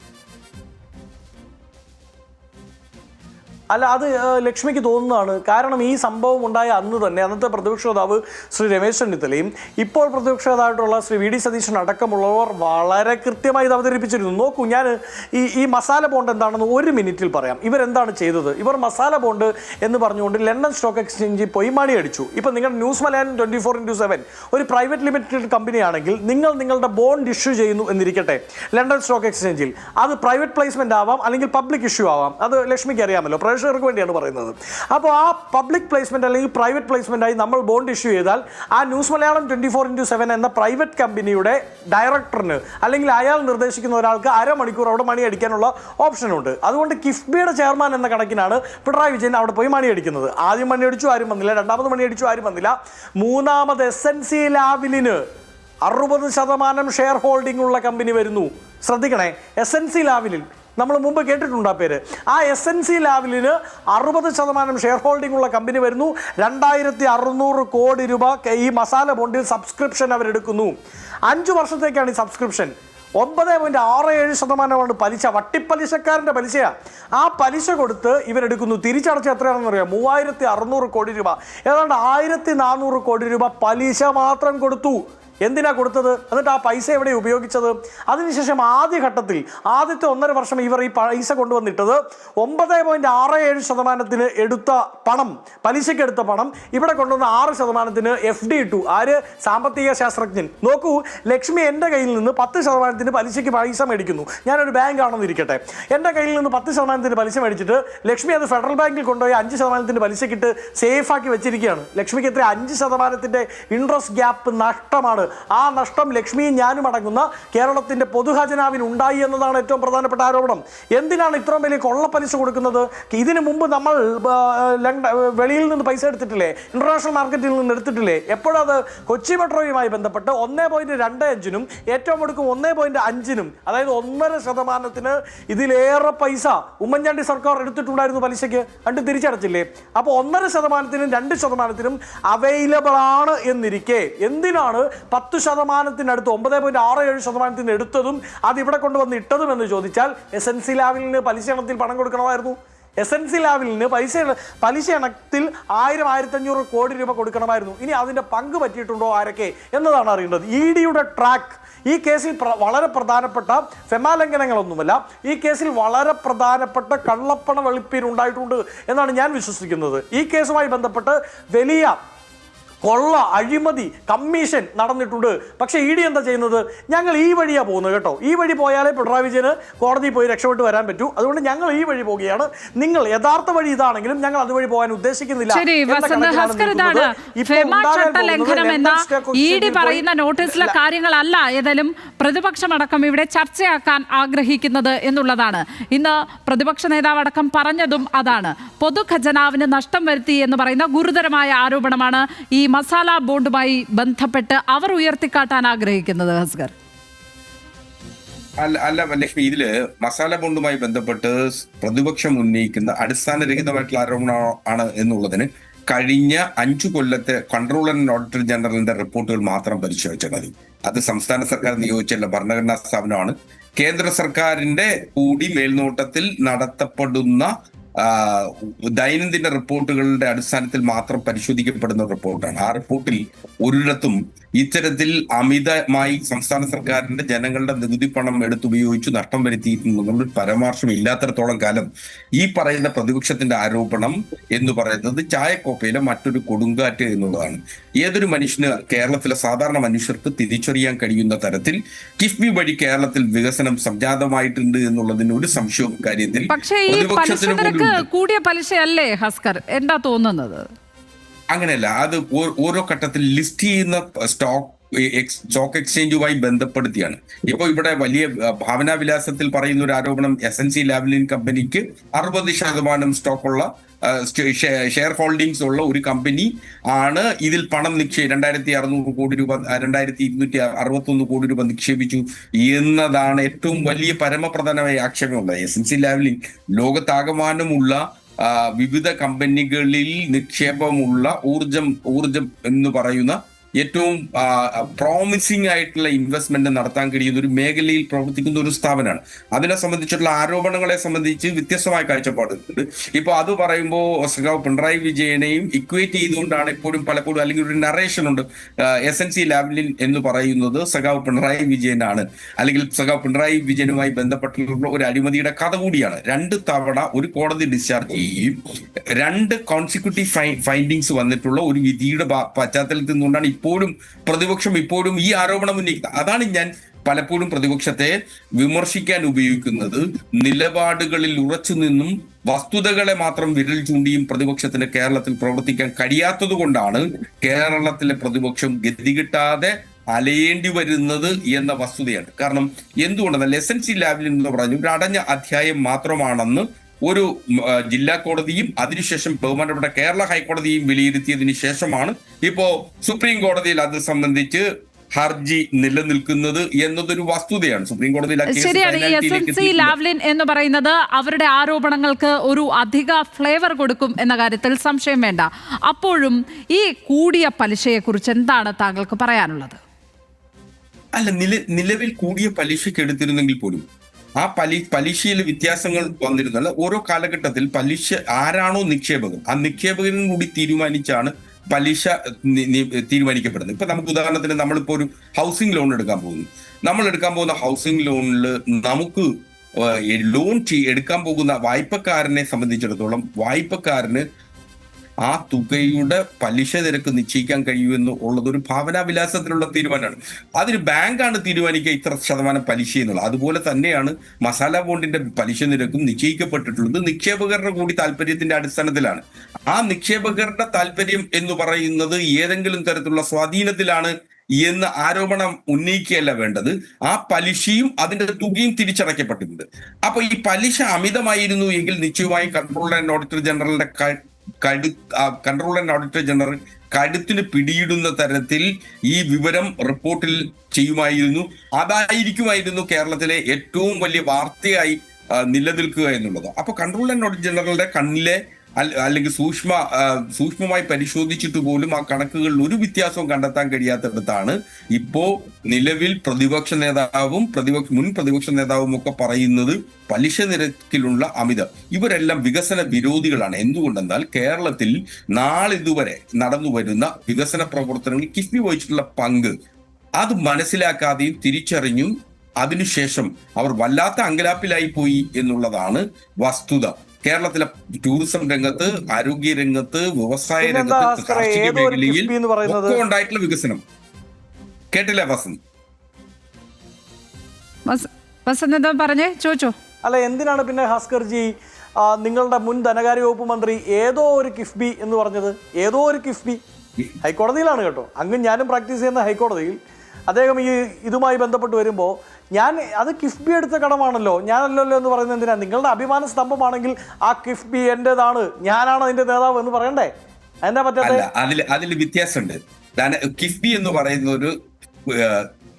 അല്ല അത് ലക്ഷ്മിക്ക് തോന്നുന്നതാണ്. കാരണം ഈ സംഭവം ഉണ്ടായ അന്ന് തന്നെ അന്നത്തെ പ്രതിപക്ഷ നേതാവ് ശ്രീ രമേശ് ചെന്നിത്തലയും ഇപ്പോൾ പ്രതിപക്ഷ നേതാവായിട്ടുള്ള ശ്രീ വി ഡി സതീശൻ അടക്കമുള്ളവർ വളരെ കൃത്യമായി ഇത് അവതരിപ്പിച്ചിരുന്നു. നോക്കൂ ഞാൻ ഈ ഈ മസാല ബോണ്ട് എന്താണെന്ന് ഒരു മിനിറ്റിൽ പറയാം. ഇവരെന്താണ് ചെയ്തത്? ഇവർ മസാല ബോണ്ട് എന്ന് പറഞ്ഞുകൊണ്ട് ലണ്ടൻ സ്റ്റോക്ക് എക്സ്ചേഞ്ചിൽ പോയി മണി അടിച്ചു ഇപ്പം നിങ്ങൾ news Malayalam twenty four into seven ഒരു പ്രൈവറ്റ് ലിമിറ്റഡ് കമ്പനിയാണെങ്കിൽ നിങ്ങൾ നിങ്ങളുടെ ബോണ്ട് ഇഷ്യൂ ചെയ്യുന്നു എന്നിരിക്കട്ടെ ലണ്ടൻ സ്റ്റോക്ക് എക്സ്ചേഞ്ചിൽ. അത് പ്രൈവറ്റ് പ്ലേസ്മെന്റ് ആവാം അല്ലെങ്കിൽ പബ്ലിക് ഇഷ്യൂ ആവാം. അത് ലക്ഷ്മിക്ക് അറിയാമല്ലോ. പ്രേക്ഷകർക്ക് വേണ്ടിയാണ് പറയുന്നത്. അപ്പോൾ ആ പബ്ലിക് പ്ലേസ്മെന്റ് അല്ലെങ്കിൽ പ്രൈവറ്റ് പ്ലേസ്മെന്റ് ആയി നമ്മൾ ബോണ്ട് ഇഷ്യൂ ചെയ്താൽ ആ news Malayalam twenty four into seven എന്ന പ്രൈവറ്റ് കമ്പനിയുടെ ഡയറക്ടറിന് അല്ലെങ്കിൽ അയാൾ നിർദ്ദേശിക്കുന്ന ഒരാൾക്ക് അരമണിക്കൂർ അവിടെ മണി അടിക്കാനുള്ള ഓപ്ഷനുണ്ട് അതുകൊണ്ട് കിഫ്ബിയുടെ ചെയർമാൻ എന്ന കണക്കിനാണ് പിണറായി വിജയൻ അവിടെ പോയി മണി അടിക്കുന്നത് ആദ്യം മണി അടിച്ചു ആരും വന്നില്ല. രണ്ടാമത് മണി അടിച്ചു ആരും വന്നില്ല. മൂന്നാമത് എസ് എൻ സി ലാബിലിന് അറുപത് ശതമാനം ഷെയർ ഹോൾഡിംഗ് ഉള്ള കമ്പനി വരുന്നു. ശ്രദ്ധിക്കണേ. എസ് എൻ സി ലാവിലിൽ നമ്മൾ മുമ്പ് കേട്ടിട്ടുണ്ട് ആ പേര്. ആ എസ് എൻ സി ലാവലിന് അറുപത് ശതമാനം ഷെയർ ഹോൾഡിംഗ് ഉള്ള കമ്പനി വരുന്നു. രണ്ടായിരത്തി അറുന്നൂറ് കോടി രൂപ ഈ മസാല ബോണ്ടിൽ സബ്സ്ക്രിപ്ഷൻ അവരെടുക്കുന്നു. അഞ്ച് വർഷത്തേക്കാണ് ഈ സബ്സ്ക്രിപ്ഷൻ. ഒമ്പത് പോയിന്റ് ആറ് ഏഴ് ശതമാനമാണ് പലിശ. വട്ടിപ്പലിശക്കാരന്റെ പലിശയാണ് ആ പലിശ കൊടുത്ത് ഇവരെടുക്കുന്നു. തിരിച്ചടച്ച എത്രയാണെന്ന് അറിയാം മൂവായിരത്തി അറുന്നൂറ് കോടി രൂപ. ഏതാണ്ട് ആയിരത്തി നാനൂറ് കോടി രൂപ പലിശ മാത്രം കൊടുത്തു. എന്തിനാ കൊടുത്തത്? എന്നിട്ട് ആ പൈസ എവിടെ ഉപയോഗിച്ചത്? അതിനുശേഷം ആദ്യ ഘട്ടത്തിൽ ആദ്യത്തെ ഒന്നര വർഷം ഇവർ ഈ പൈസ കൊണ്ടുവന്നിട്ടത് ഒമ്പത് പോയിന്റ് ആറ് ഏഴ് ശതമാനത്തിന് എടുത്ത പണം പലിശയ്ക്ക് എടുത്ത പണം ഇവിടെ കൊണ്ടുവന്ന ആറ് ശതമാനത്തിന് എഫ് ഡി ഇട്ടു. ആര്? സാമ്പത്തിക ശാസ്ത്രജ്ഞൻ. നോക്കൂ ലക്ഷ്മി എന്റെ കയ്യിൽ നിന്ന് പത്ത് ശതമാനത്തിന് പലിശയ്ക്ക് പൈസ മേടിക്കുന്നു. ഞാനൊരു ബാങ്ക് ആണെന്ന് ഇരിക്കട്ടെ. എന്റെ കയ്യിൽ നിന്ന് പത്ത് ശതമാനത്തിന് പലിശ മേടിച്ചിട്ട് ലക്ഷ്മി അത് ഫെഡറൽ ബാങ്കിൽ കൊണ്ടുപോയി അഞ്ച് ശതമാനത്തിന് പലിശക്കിട്ട് സേഫാക്കി വെച്ചിരിക്കുകയാണ്. ലക്ഷ്മിക്ക് എത്ര? അഞ്ച് ശതമാനത്തിന്റെ ഇൻട്രസ്റ്റ് ഗ്യാപ്പ് നഷ്ടമാണ്. ആ നഷ്ടം ലക്ഷ്മിയും ഞാനും അടങ്ങുന്ന കേരളത്തിന്റെ പൊതുഖജനാവിന് ഉണ്ടായി എന്നതാണ് ഏറ്റവും പ്രധാനപ്പെട്ട ആരോപണം. എന്തിനാണ് ഇത്രയും വലിയ കൊള്ളപ്പലിശ കൊടുക്കുന്നത്? ഇതിനു മുമ്പ് നമ്മൾ ലണ്ട- വെളിയിൽ നിന്ന് പൈസ എടുത്തിട്ടില്ലേ? ഇന്റർനാഷണൽ മാർക്കറ്റിൽ നിന്ന് എടുത്തിട്ടില്ലേ? എപ്പോഴത് കൊച്ചി മെട്രോയുമായി ബന്ധപ്പെട്ട് ഒന്നേ പോയിന്റ് രണ്ട് അഞ്ചിനും ഏറ്റവും ഒടുക്കും ഒന്നേ പോയിന്റ് അഞ്ചിനും അതായത് ഒന്നര ശതമാനത്തിന് ഇതിലേറെ പൈസ ഉമ്മൻചാണ്ടി സർക്കാർ എടുത്തിട്ടുണ്ടായിരുന്നു പലിശയ്ക്ക്. കണ്ട് തിരിച്ചടച്ചില്ലേ? അപ്പോൾ ഒന്നര ശതമാനത്തിനും രണ്ട് ശതമാനത്തിനും അവൈലബിൾ ആണ് എന്നിരിക്കെ. എന്തിനാണ് പത്ത് ശതമാനത്തിനടുത്ത് ഒമ്പത് പോയിന്റ് ആറ് ഏഴ് ശതമാനത്തിന് എടുത്തതും അത് ഇവിടെ കൊണ്ടുവന്ന് ഇട്ടതും എന്ന് ചോദിച്ചാൽ എസ് എൻ സി ലാവിലിന് പലിശ എണ്ണത്തിൽ പണം കൊടുക്കണമായിരുന്നു. എസ് എൻ സി ലാവിലിന് പലിശ പലിശ എണ്ണത്തിൽ ആയിരം ആയിരത്തഞ്ഞൂറ് കോടി രൂപ കൊടുക്കണമായിരുന്നു. ഇനി അതിന്റെ പങ്ക് പറ്റിയിട്ടുണ്ടോ ആരൊക്കെ എന്നതാണ് അറിയേണ്ടത്. ഇ ഡിയുടെ ട്രാക്ക് ഈ കേസിൽ വളരെ പ്രധാനപ്പെട്ട ഫെമാ ലംഘനങ്ങളൊന്നുമല്ല ഈ കേസിൽ വളരെ പ്രധാനപ്പെട്ട കള്ളപ്പണ വെളുപ്പീരുണ്ടായിട്ടുണ്ട് എന്നാണ് ഞാൻ വിശ്വസിക്കുന്നത്. ഈ കേസുമായി ബന്ധപ്പെട്ട് വലിയ കൊള്ള അഴിമതി കമ്മീഷൻ നടന്നിട്ടുണ്ട്. പക്ഷേ ഇ ഡി എന്താ ചെയ്യുന്നത്? ഞങ്ങൾ ഈ വഴിയാണ് പോകുന്നത് കേട്ടോ. ഈ വഴി പോയാലേ പിണറായി വിജയന് കോടതിയിൽ പോയി രക്ഷപ്പെട്ട് വരാൻ പറ്റൂ. അതുകൊണ്ട് ഞങ്ങൾ ഈ വഴി പോവുകയാണ് നിങ്ങൾ യഥാർത്ഥ വഴി ഇതാണെങ്കിലും ഞങ്ങൾ അതുവഴി പോകാൻ ഉദ്ദേശിക്കുന്നില്ല. പറയുന്ന നോട്ടീസിലെ കാര്യങ്ങളല്ല ഏതായാലും പ്രതിപക്ഷമടക്കം ഇവിടെ ചർച്ചയാക്കാൻ ആഗ്രഹിക്കുന്നത് എന്നുള്ളതാണ്. ഇന്ന് പ്രതിപക്ഷ നേതാവ് അടക്കം പറഞ്ഞതും അതാണ്. പൊതുഖജനാവിന് നഷ്ടം വരുത്തി എന്ന് പറയുന്ന ഗുരുതരമായ ആരോപണമാണ് ഈ മസാല ബോണ്ടുമായി ബന്ധപ്പെട്ട് അവർ ഉയർത്തിക്കാട്ടാൻ ആഗ്രഹിക്കുന്നത് ഹസ്ഗർ അല്ല അല്ല ലക്ഷ്മി ഇതിൽ മസാല ബോണ്ടുമായി ബന്ധപ്പെട്ട് പ്രതിപക്ഷം ഉന്നയിക്കുന്ന അടിസ്ഥാനരഹിതമായിട്ടുള്ള ആരോപണം ആണ് എന്നുള്ളതിന് കഴിഞ്ഞ അഞ്ചു കൊല്ലത്തെ കൺട്രോളർ ആൻഡ് ഓഡിറ്റർ ജനറലിന്റെ റിപ്പോർട്ടുകൾ മാത്രം പരിശോധിച്ചാൽ മതി. അത് സംസ്ഥാന സർക്കാർ നിയോഗിച്ചുള്ള ഭരണഘടനാ സ്ഥാപനമാണ്. കേന്ദ്ര സർക്കാരിന്റെ കൂടി മേൽനോട്ടത്തിൽ നടത്തപ്പെടുന്ന ദൈനംദിന റിപ്പോർട്ടുകളുടെ അടിസ്ഥാനത്തിൽ മാത്രം പരിശോധിക്കപ്പെടുന്ന റിപ്പോർട്ടാണ്. ആ റിപ്പോർട്ടിൽ ഒരിടത്തും ഇത്തരത്തിൽ അമിതമായി സംസ്ഥാന സർക്കാരിന്റെ ജനങ്ങളുടെ നികുതി പണം എടുത്തുപയോഗിച്ച് നഷ്ടം വരുത്തിയിട്ടുണ്ടെന്നുള്ള പരാമർശം ഇല്ലാത്തടത്തോളം കാലം ഈ പറയുന്ന പ്രതിപക്ഷത്തിന്റെ ആരോപണം എന്ന് പറയുന്നത് ചായക്കോപ്പയിലെ മറ്റൊരു കൊടുങ്കാറ്റ് എന്നുള്ളതാണ്. ഏതൊരു മനുഷ്യന് കേരളത്തിലെ സാധാരണ മനുഷ്യർക്ക് തിരിച്ചറിയാൻ കഴിയുന്ന തരത്തിൽ കിഫ്ബി വഴി കേരളത്തിൽ വികസനം സംജാതമായിട്ടുണ്ട് എന്നുള്ളതിന് ഒരു സംശയവും കാര്യത്തിൽ പക്ഷേ ഈ പലിശ നിരക്ക് കൂടിയ പലിശയല്ലേ ഹസ്കർ? എന്താ തോന്നുന്നത്? അങ്ങനെയല്ല അത് ഓരോ ഘട്ടത്തിൽ ലിസ്റ്റ് ചെയ്യുന്ന സ്റ്റോക്ക് സ്റ്റോക്ക് എക്സ്ചേഞ്ചുമായി ബന്ധപ്പെടുത്തിയാണ്. ഇപ്പോൾ ഇവിടെ വലിയ ഭാവനാ വിലാസത്തിൽ പറയുന്ന ഒരു ആരോപണം എസ് എൻ സി ലാവ്ലിൻ കമ്പനിക്ക് അറുപത് ശതമാനം സ്റ്റോക്കുള്ള ഷെയർ ഹോൾഡിംഗ്സ് ഉള്ള ഒരു കമ്പനി ആണ് ഇതിൽ പണം നിക്ഷേ രണ്ടായിരത്തി അറുന്നൂറ് കോടി രൂപ രണ്ടായിരത്തി ഇരുന്നൂറ്റി അറുപത്തി ഒന്ന് കോടി രൂപ നിക്ഷേപിച്ചു എന്നതാണ് ഏറ്റവും വലിയ പരമപ്രധാനമായ ആക്ഷേപമുള്ളത് എസ് എൻ സി ലാവ്ലിൻ ലോകത്താകമാനമുള്ള വിവിധ കമ്പനികളിൽ നിക്ഷേപമുള്ള ഊർജം ഊർജം എന്ന് പറയുന്ന ഏറ്റവും പ്രോമിസിംഗ് ആയിട്ടുള്ള ഇൻവെസ്റ്റ്മെന്റ് നടത്താൻ കഴിയുന്ന ഒരു മേഖലയിൽ പ്രവർത്തിക്കുന്ന ഒരു സ്ഥാപനമാണ്. അതിനെ സംബന്ധിച്ചിട്ടുള്ള ആരോപണങ്ങളെ സംബന്ധിച്ച് വ്യത്യസ്തമായ കാഴ്ചപ്പാടുണ്ട് ഇപ്പൊ അത് പറയുമ്പോൾ സഖാവ് പിണറായി വിജയനെയും ഇക്വേറ്റ് ചെയ്തുകൊണ്ടാണ് എപ്പോഴും പലപ്പോഴും അല്ലെങ്കിൽ ഒരു നറേഷൻ ഉണ്ട്. എസ് എൻ സി ലാബിലിൻ എന്ന് പറയുന്നത് സഖാവ് പിണറായി വിജയനാണ്. അല്ലെങ്കിൽ സഖാവ് പിണറായി വിജയനുമായി ബന്ധപ്പെട്ടിട്ടുള്ള ഒരു അഴിമതിയുടെ കഥ കൂടിയാണ്. രണ്ട് തവണ ഒരു കോടതി ഡിസ്ചാർജ് ചെയ്യുകയും രണ്ട് കോൺസിക്യൂട്ടീവ് ഫൈൻഡിങ്സ് വന്നിട്ടുള്ള ഒരു വിധിയുടെ പശ്ചാത്തലത്തിൽ നിന്നുകൊണ്ടാണ് ഇപ്പോഴും പ്രതിപക്ഷം ഇപ്പോഴും ഈ ആരോപണം ഉന്നയിക്കുന്നത്. അതാണ് ഞാൻ പലപ്പോഴും പ്രതിപക്ഷത്തെ വിമർശിക്കാൻ ഉപയോഗിക്കുന്നത്. നിലപാടുകളിൽ ഉറച്ചു നിന്നും വസ്തുതകളെ മാത്രം വിരൽ ചൂണ്ടിയും പ്രതിപക്ഷത്തിന് കേരളത്തിൽ പ്രവർത്തിക്കാൻ കഴിയാത്തത് കൊണ്ടാണ് കേരളത്തിലെ പ്രതിപക്ഷം ഗതികിട്ടാതെ അലയേണ്ടി വരുന്നത് എന്ന വസ്തുതയാണ്. കാരണം എന്തുകൊണ്ടെന്നാൽ എസ് എൻ സി ലാബിൽ എന്ന് പറഞ്ഞു ഒരു അടഞ്ഞ അധ്യായം മാത്രമാണെന്ന് ഒരു ജില്ലാ കോടതിയും അതിനുശേഷം ബഹുമാനപ്പെട്ട കേരള ഹൈക്കോടതിയും വിലയിരുത്തിയതിന് ശേഷമാണ് ഇപ്പോ സുപ്രീം കോടതിയിൽ അത് സംബന്ധിച്ച് ഹർജി നിലനിൽക്കുന്നത് എന്നതൊരു വസ്തുതയാണ്. സുപ്രീം കോടതിയിൽ ശരിയാണ്. S N C. ലാവ്ലിൻ എന്ന് പറയുന്നത് അവരുടെ ആരോപണങ്ങൾക്ക് ഒരു അധിക ഫ്ലേവർ കൊടുക്കും എന്ന കാര്യത്തിൽ സംശയം വേണ്ട. അപ്പോഴും ഈ കൂടിയ പലിശയെക്കുറിച്ച് എന്താണ് താങ്കൾക്ക് പറയാനുള്ളത്? അല്ല നില നിലവിൽ കൂടിയ പലിശയ്ക്ക് എടുത്തിരുന്നെങ്കിൽ പോലും ആ പലി പലിശയിൽ വ്യത്യാസങ്ങൾ വന്നിരുന്നല്ല ഓരോ കാലഘട്ടത്തിൽ പലിശ ആരാണോ നിക്ഷേപകൻ ആ നിക്ഷേപകനും കൂടി തീരുമാനിച്ചാണ് പലിശ തീരുമാനിക്കപ്പെടുന്നത്. ഇപ്പൊ നമുക്ക് ഉദാഹരണത്തിന് നമ്മളിപ്പോ ഒരു ഹൗസിംഗ് ലോൺ എടുക്കാൻ പോകുന്നു. നമ്മൾ എടുക്കാൻ പോകുന്ന ഹൗസിംഗ് ലോണിൽ നമുക്ക് ലോൺ എടുക്കാൻ പോകുന്ന വായ്പക്കാരനെ സംബന്ധിച്ചിടത്തോളം വായ്പക്കാരന് ആ തുകയുടെ പലിശ നിരക്ക് നിശ്ചയിക്കാൻ കഴിയുമെന്ന് ഉള്ളത് ഒരു ഭാവനാവിലാസത്തിലുള്ള തീരുമാനമാണ്. അതൊരു ബാങ്കാണ് തീരുമാനിക്കുക ഇത്ര ശതമാനം പലിശ എന്നുള്ളത്. അതുപോലെ തന്നെയാണ് മസാല ബോണ്ടിന്റെ പലിശ നിരക്കും നിശ്ചയിക്കപ്പെട്ടിട്ടുള്ളത് നിക്ഷേപകരുടെ കൂടി താല്പര്യത്തിന്റെ അടിസ്ഥാനത്തിലാണ്. ആ നിക്ഷേപകരുടെ താല്പര്യം എന്ന് പറയുന്നത് ഏതെങ്കിലും തരത്തിലുള്ള സ്വാധീനത്തിലാണ് എന്ന് ആരോപണം ഉന്നയിക്കുകയല്ല വേണ്ടത്. ആ പലിശയും അതിന്റെ തുകയും തിരിച്ചടയ്ക്കപ്പെട്ടിട്ടുണ്ട്. അപ്പൊ ഈ പലിശ അമിതമായിരുന്നു എങ്കിൽ നിശ്ചയമായും കൺട്രോളർ ആൻഡ് ഓഡിറ്റർ ജനറലിന്റെ കടു കൺട്രോൾ ആൻഡ് ഓഡിറ്റർ ജനറൽ കഴുത്തിന് പിടിയിടുന്ന തരത്തിൽ ഈ വിവരം റിപ്പോർട്ടിൽ ചെയ്യുമായിരുന്നു. അതായിരിക്കുമായിരുന്നു കേരളത്തിലെ ഏറ്റവും വലിയ വാർത്തയായി നിലനിൽക്കുക എന്നുള്ളത്. അപ്പൊ കൺട്രോൾ ആൻഡ് ഓഡിറ്റ് ജനറലിന്റെ കണ്ണിലെ അല്ലെങ്കിൽ സൂക്ഷ്മ സൂക്ഷ്മമായി പരിശോധിച്ചിട്ട് പോലും ആ കണക്കുകളിൽ ഒരു വ്യത്യാസവും കണ്ടെത്താൻ കഴിയാത്തടത്താണ് ഇപ്പോ നിലവിൽ പ്രതിപക്ഷ നേതാവും പ്രതിപക്ഷ മുൻ പ്രതിപക്ഷ നേതാവും ഒക്കെ പറയുന്നത് പലിശ നിരക്കിലുള്ള അമിത. ഇവരെല്ലാം വികസന വിരോധികളാണ്. എന്തുകൊണ്ടെന്നാൽ കേരളത്തിൽ നാളിതുവരെ നടന്നു വരുന്ന വികസന പ്രവർത്തനങ്ങളിൽ കിഫ്ബി വഹിച്ചിട്ടുള്ള പങ്ക് അത് മനസ്സിലാക്കാതെയും തിരിച്ചറിഞ്ഞും അതിനുശേഷം അവർ വല്ലാത്ത അങ്കലാപ്പിലായി പോയി എന്നുള്ളതാണ് വസ്തുത. കേരളത്തിലെ ടൂറിസം രംഗത്ത് ആരോഗ്യ രംഗത്ത് വ്യവസായ രംഗത്ത് കാർഷിക ഒരു മേഖലയിൽ കിഫ്ബി എന്ന് പറയുന്നത്? ഒക്കെ ഉണ്ടായിട്ടുള്ള വികസനം. കേട്ടില്ല വസന്ത്? വസ- വസന്ത് എന്താ പറഞ്ഞേ? ചോദിച്ചോ. അല്ല എന്തിനാണ് പിന്നെ ഹാസ്കർ ജി നിങ്ങളുടെ മുൻ ധനകാര്യ വകുപ്പ് മന്ത്രി ഏതോ ഒരു കിഫ്ബി എന്ന് പറഞ്ഞത്? ഏതോ ഒരു കിഫ്ബി. ഹൈക്കോടതിയിലാണ് കേട്ടോ. അങ്ങ് ഞാനും പ്രാക്ടീസ് ചെയ്യുന്ന ഹൈക്കോടതിയിൽ. അദ്ദേഹം ഈ ഇതുമായി ബന്ധപ്പെട്ട് വരുമ്പോൾ ഞാൻ അത് കിഫ്ബി എടുത്ത കടമാണല്ലോ. ഞാനല്ലല്ലോ എന്ന് പറയുന്നത് എന്തിനാ? നിങ്ങളുടെ അഭിമാന സ്തംഭമാണെങ്കിൽ ആ കിഫ്ബി എന്റെതാണ് ഞാനാണ് അതിന്റെ നേതാവ് എന്ന് പറയണ്ടേ? എന്താ പറ്റാത്ത? അതിൽ അതിൽ വ്യത്യാസമുണ്ട്. കിഫ്ബി എന്ന് പറയുന്ന ഒരു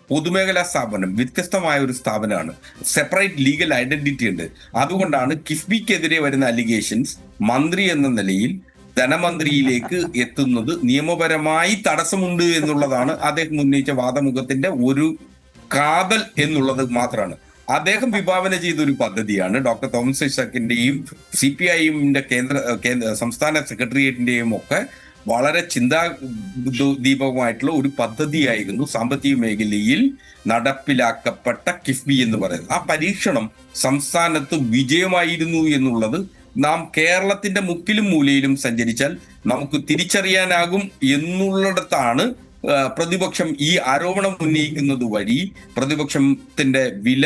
പൊതുമേഖലാ സ്ഥാപനം വ്യത്യസ്തമായ ഒരു സ്ഥാപനമാണ്. സെപ്പറേറ്റ് ലീഗൽ ഐഡന്റിറ്റി ഉണ്ട്. അതുകൊണ്ടാണ് കിഫ്ബിക്കെതിരെ വരുന്ന അലിഗേഷൻസ് മന്ത്രി എന്ന നിലയിൽ ധനമന്ത്രിയിലേക്ക് എത്തുന്നത് നിയമപരമായി തടസ്സമുണ്ട് എന്നുള്ളതാണ് അദ്ദേഹം ഉന്നയിച്ച വാദമുഖത്തിന്റെ ഒരു കാതൽ എന്നുള്ളത് മാത്രമാണ്. അദ്ദേഹം വിഭാവന ചെയ്ത ഒരു പദ്ധതിയാണ് ഡോക്ടർ തോമസ് ഐസക്കിന്റെയും സി പി ഐ എമ്മിന്റെ കേന്ദ്ര സംസ്ഥാന സെക്രട്ടേറിയറ്റിന്റെയും ഒക്കെ വളരെ ചിന്താ ദീപകമായിട്ടുള്ള ഒരു പദ്ധതിയായിരുന്നു സാമ്പത്തിക മേഖലയിൽ നടപ്പിലാക്കപ്പെട്ട കിഫ്ബി എന്ന് പറയുന്നത്. ആ പരീക്ഷണം സംസ്ഥാനത്ത് വിജയമായിരുന്നു എന്നുള്ളത് നാം കേരളത്തിന്റെ മുക്കിലും മൂലയിലും സഞ്ചരിച്ചാൽ നമുക്ക് തിരിച്ചറിയാനാകും എന്നുള്ളിടത്താണ് പ്രതിപക്ഷം ഈ ആരോപണം ഉന്നയിക്കുന്നത് വഴി പ്രതിപക്ഷത്തിന്റെ വില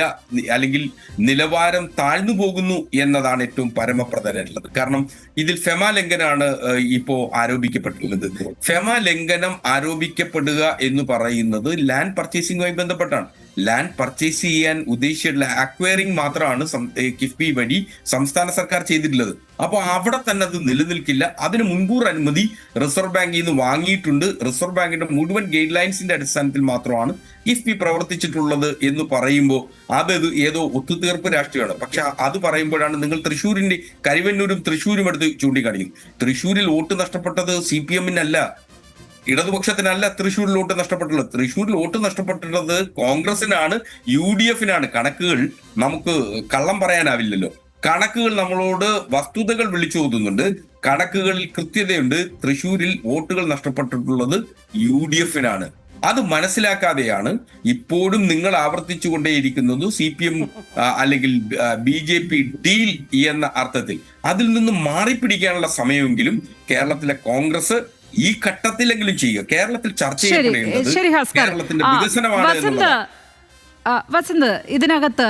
അല്ലെങ്കിൽ നിലവാരം താഴ്ന്നു പോകുന്നു എന്നതാണ് ഏറ്റവും പരമപ്രധാനമായിട്ടുള്ളത്. കാരണം ഇതിൽ ഫെമ ലംഘനാണ് ആ, ഇപ്പോ ആരോപിക്കപ്പെട്ടുള്ളത് ഫെമ ലംഘനം ആരോപിക്കപ്പെടുക എന്ന് പറയുന്നത് ലാൻഡ് പർച്ചേസിംഗുമായി ബന്ധപ്പെട്ടാണ്. ലാൻഡ് പർച്ചേസ് ചെയ്യാൻ ഉദ്ദേശിച്ചിട്ടുള്ള അക്വയറിംഗ് മാത്രമാണ് കിഫ്ബി വഴി സംസ്ഥാന സർക്കാർ ചെയ്തിട്ടുള്ളത്. അപ്പോൾ അവിടെ തന്നെ അത് നിലനിൽക്കില്ല. അതിന് മുൻകൂർ അനുമതി റിസർവ് ബാങ്കിൽ നിന്ന് വാങ്ങിയിട്ടുണ്ട്. റിസർവ് ബാങ്കിന്റെ മുഴുവൻ ഗൈഡ് ലൈൻസിന്റെ അടിസ്ഥാനത്തിൽ മാത്രമാണ് കിഫ്ബി പ്രവർത്തിച്ചിട്ടുള്ളത് എന്ന് പറയുമ്പോൾ അത് ഏതോ ഒത്തുതീർപ്പ് രാഷ്ട്രീയമാണ്. പക്ഷെ അത് പറയുമ്പോഴാണ് നിങ്ങൾ തൃശ്ശൂരിന്റെ കരിവന്നൂരും തൃശ്ശൂരും എടുത്ത് ചൂണ്ടിക്കാണിക്കും തൃശ്ശൂരിൽ വോട്ട് നഷ്ടപ്പെട്ടത് സി പി എമ്മിനല്ല ഇടതുപക്ഷത്തിനല്ല തൃശ്ശൂരിൽ വോട്ട് നഷ്ടപ്പെട്ടുള്ളത്. തൃശ്ശൂരിൽ വോട്ട് നഷ്ടപ്പെട്ടിട്ടുള്ളത് കോൺഗ്രസിനാണ് യു ഡി എഫിനാണ് കണക്കുകൾ നമുക്ക് കള്ളം പറയാനാവില്ലല്ലോ. കണക്കുകൾ നമ്മളോട് വസ്തുതകൾ വിളിച്ചു ഓതുന്നുണ്ട് കണക്കുകളിൽ കൃത്യതയുണ്ട്. തൃശ്ശൂരിൽ വോട്ടുകൾ നഷ്ടപ്പെട്ടിട്ടുള്ളത് യു ഡി എഫിനാണ് അത് മനസ്സിലാക്കാതെയാണ് ഇപ്പോഴും നിങ്ങൾ ആവർത്തിച്ചു കൊണ്ടേയിരിക്കുന്നത് സി പി എം അല്ലെങ്കിൽ ബി ജെ പി ഡീൽ എന്ന അർത്ഥത്തിൽ. അതിൽ നിന്ന് മാറിപ്പിടിക്കാനുള്ള സമയമെങ്കിലും കേരളത്തിലെ കോൺഗ്രസ് ഈ ഘട്ടത്തിലെങ്കിലും ചെയ്യുക കേരളത്തിൽ ചർച്ച ചെയ്യപ്പെടേണ്ടത് കേരളത്തിന്റെ വികസനമാണ് വസന്ത്. ഇതിനകത്ത്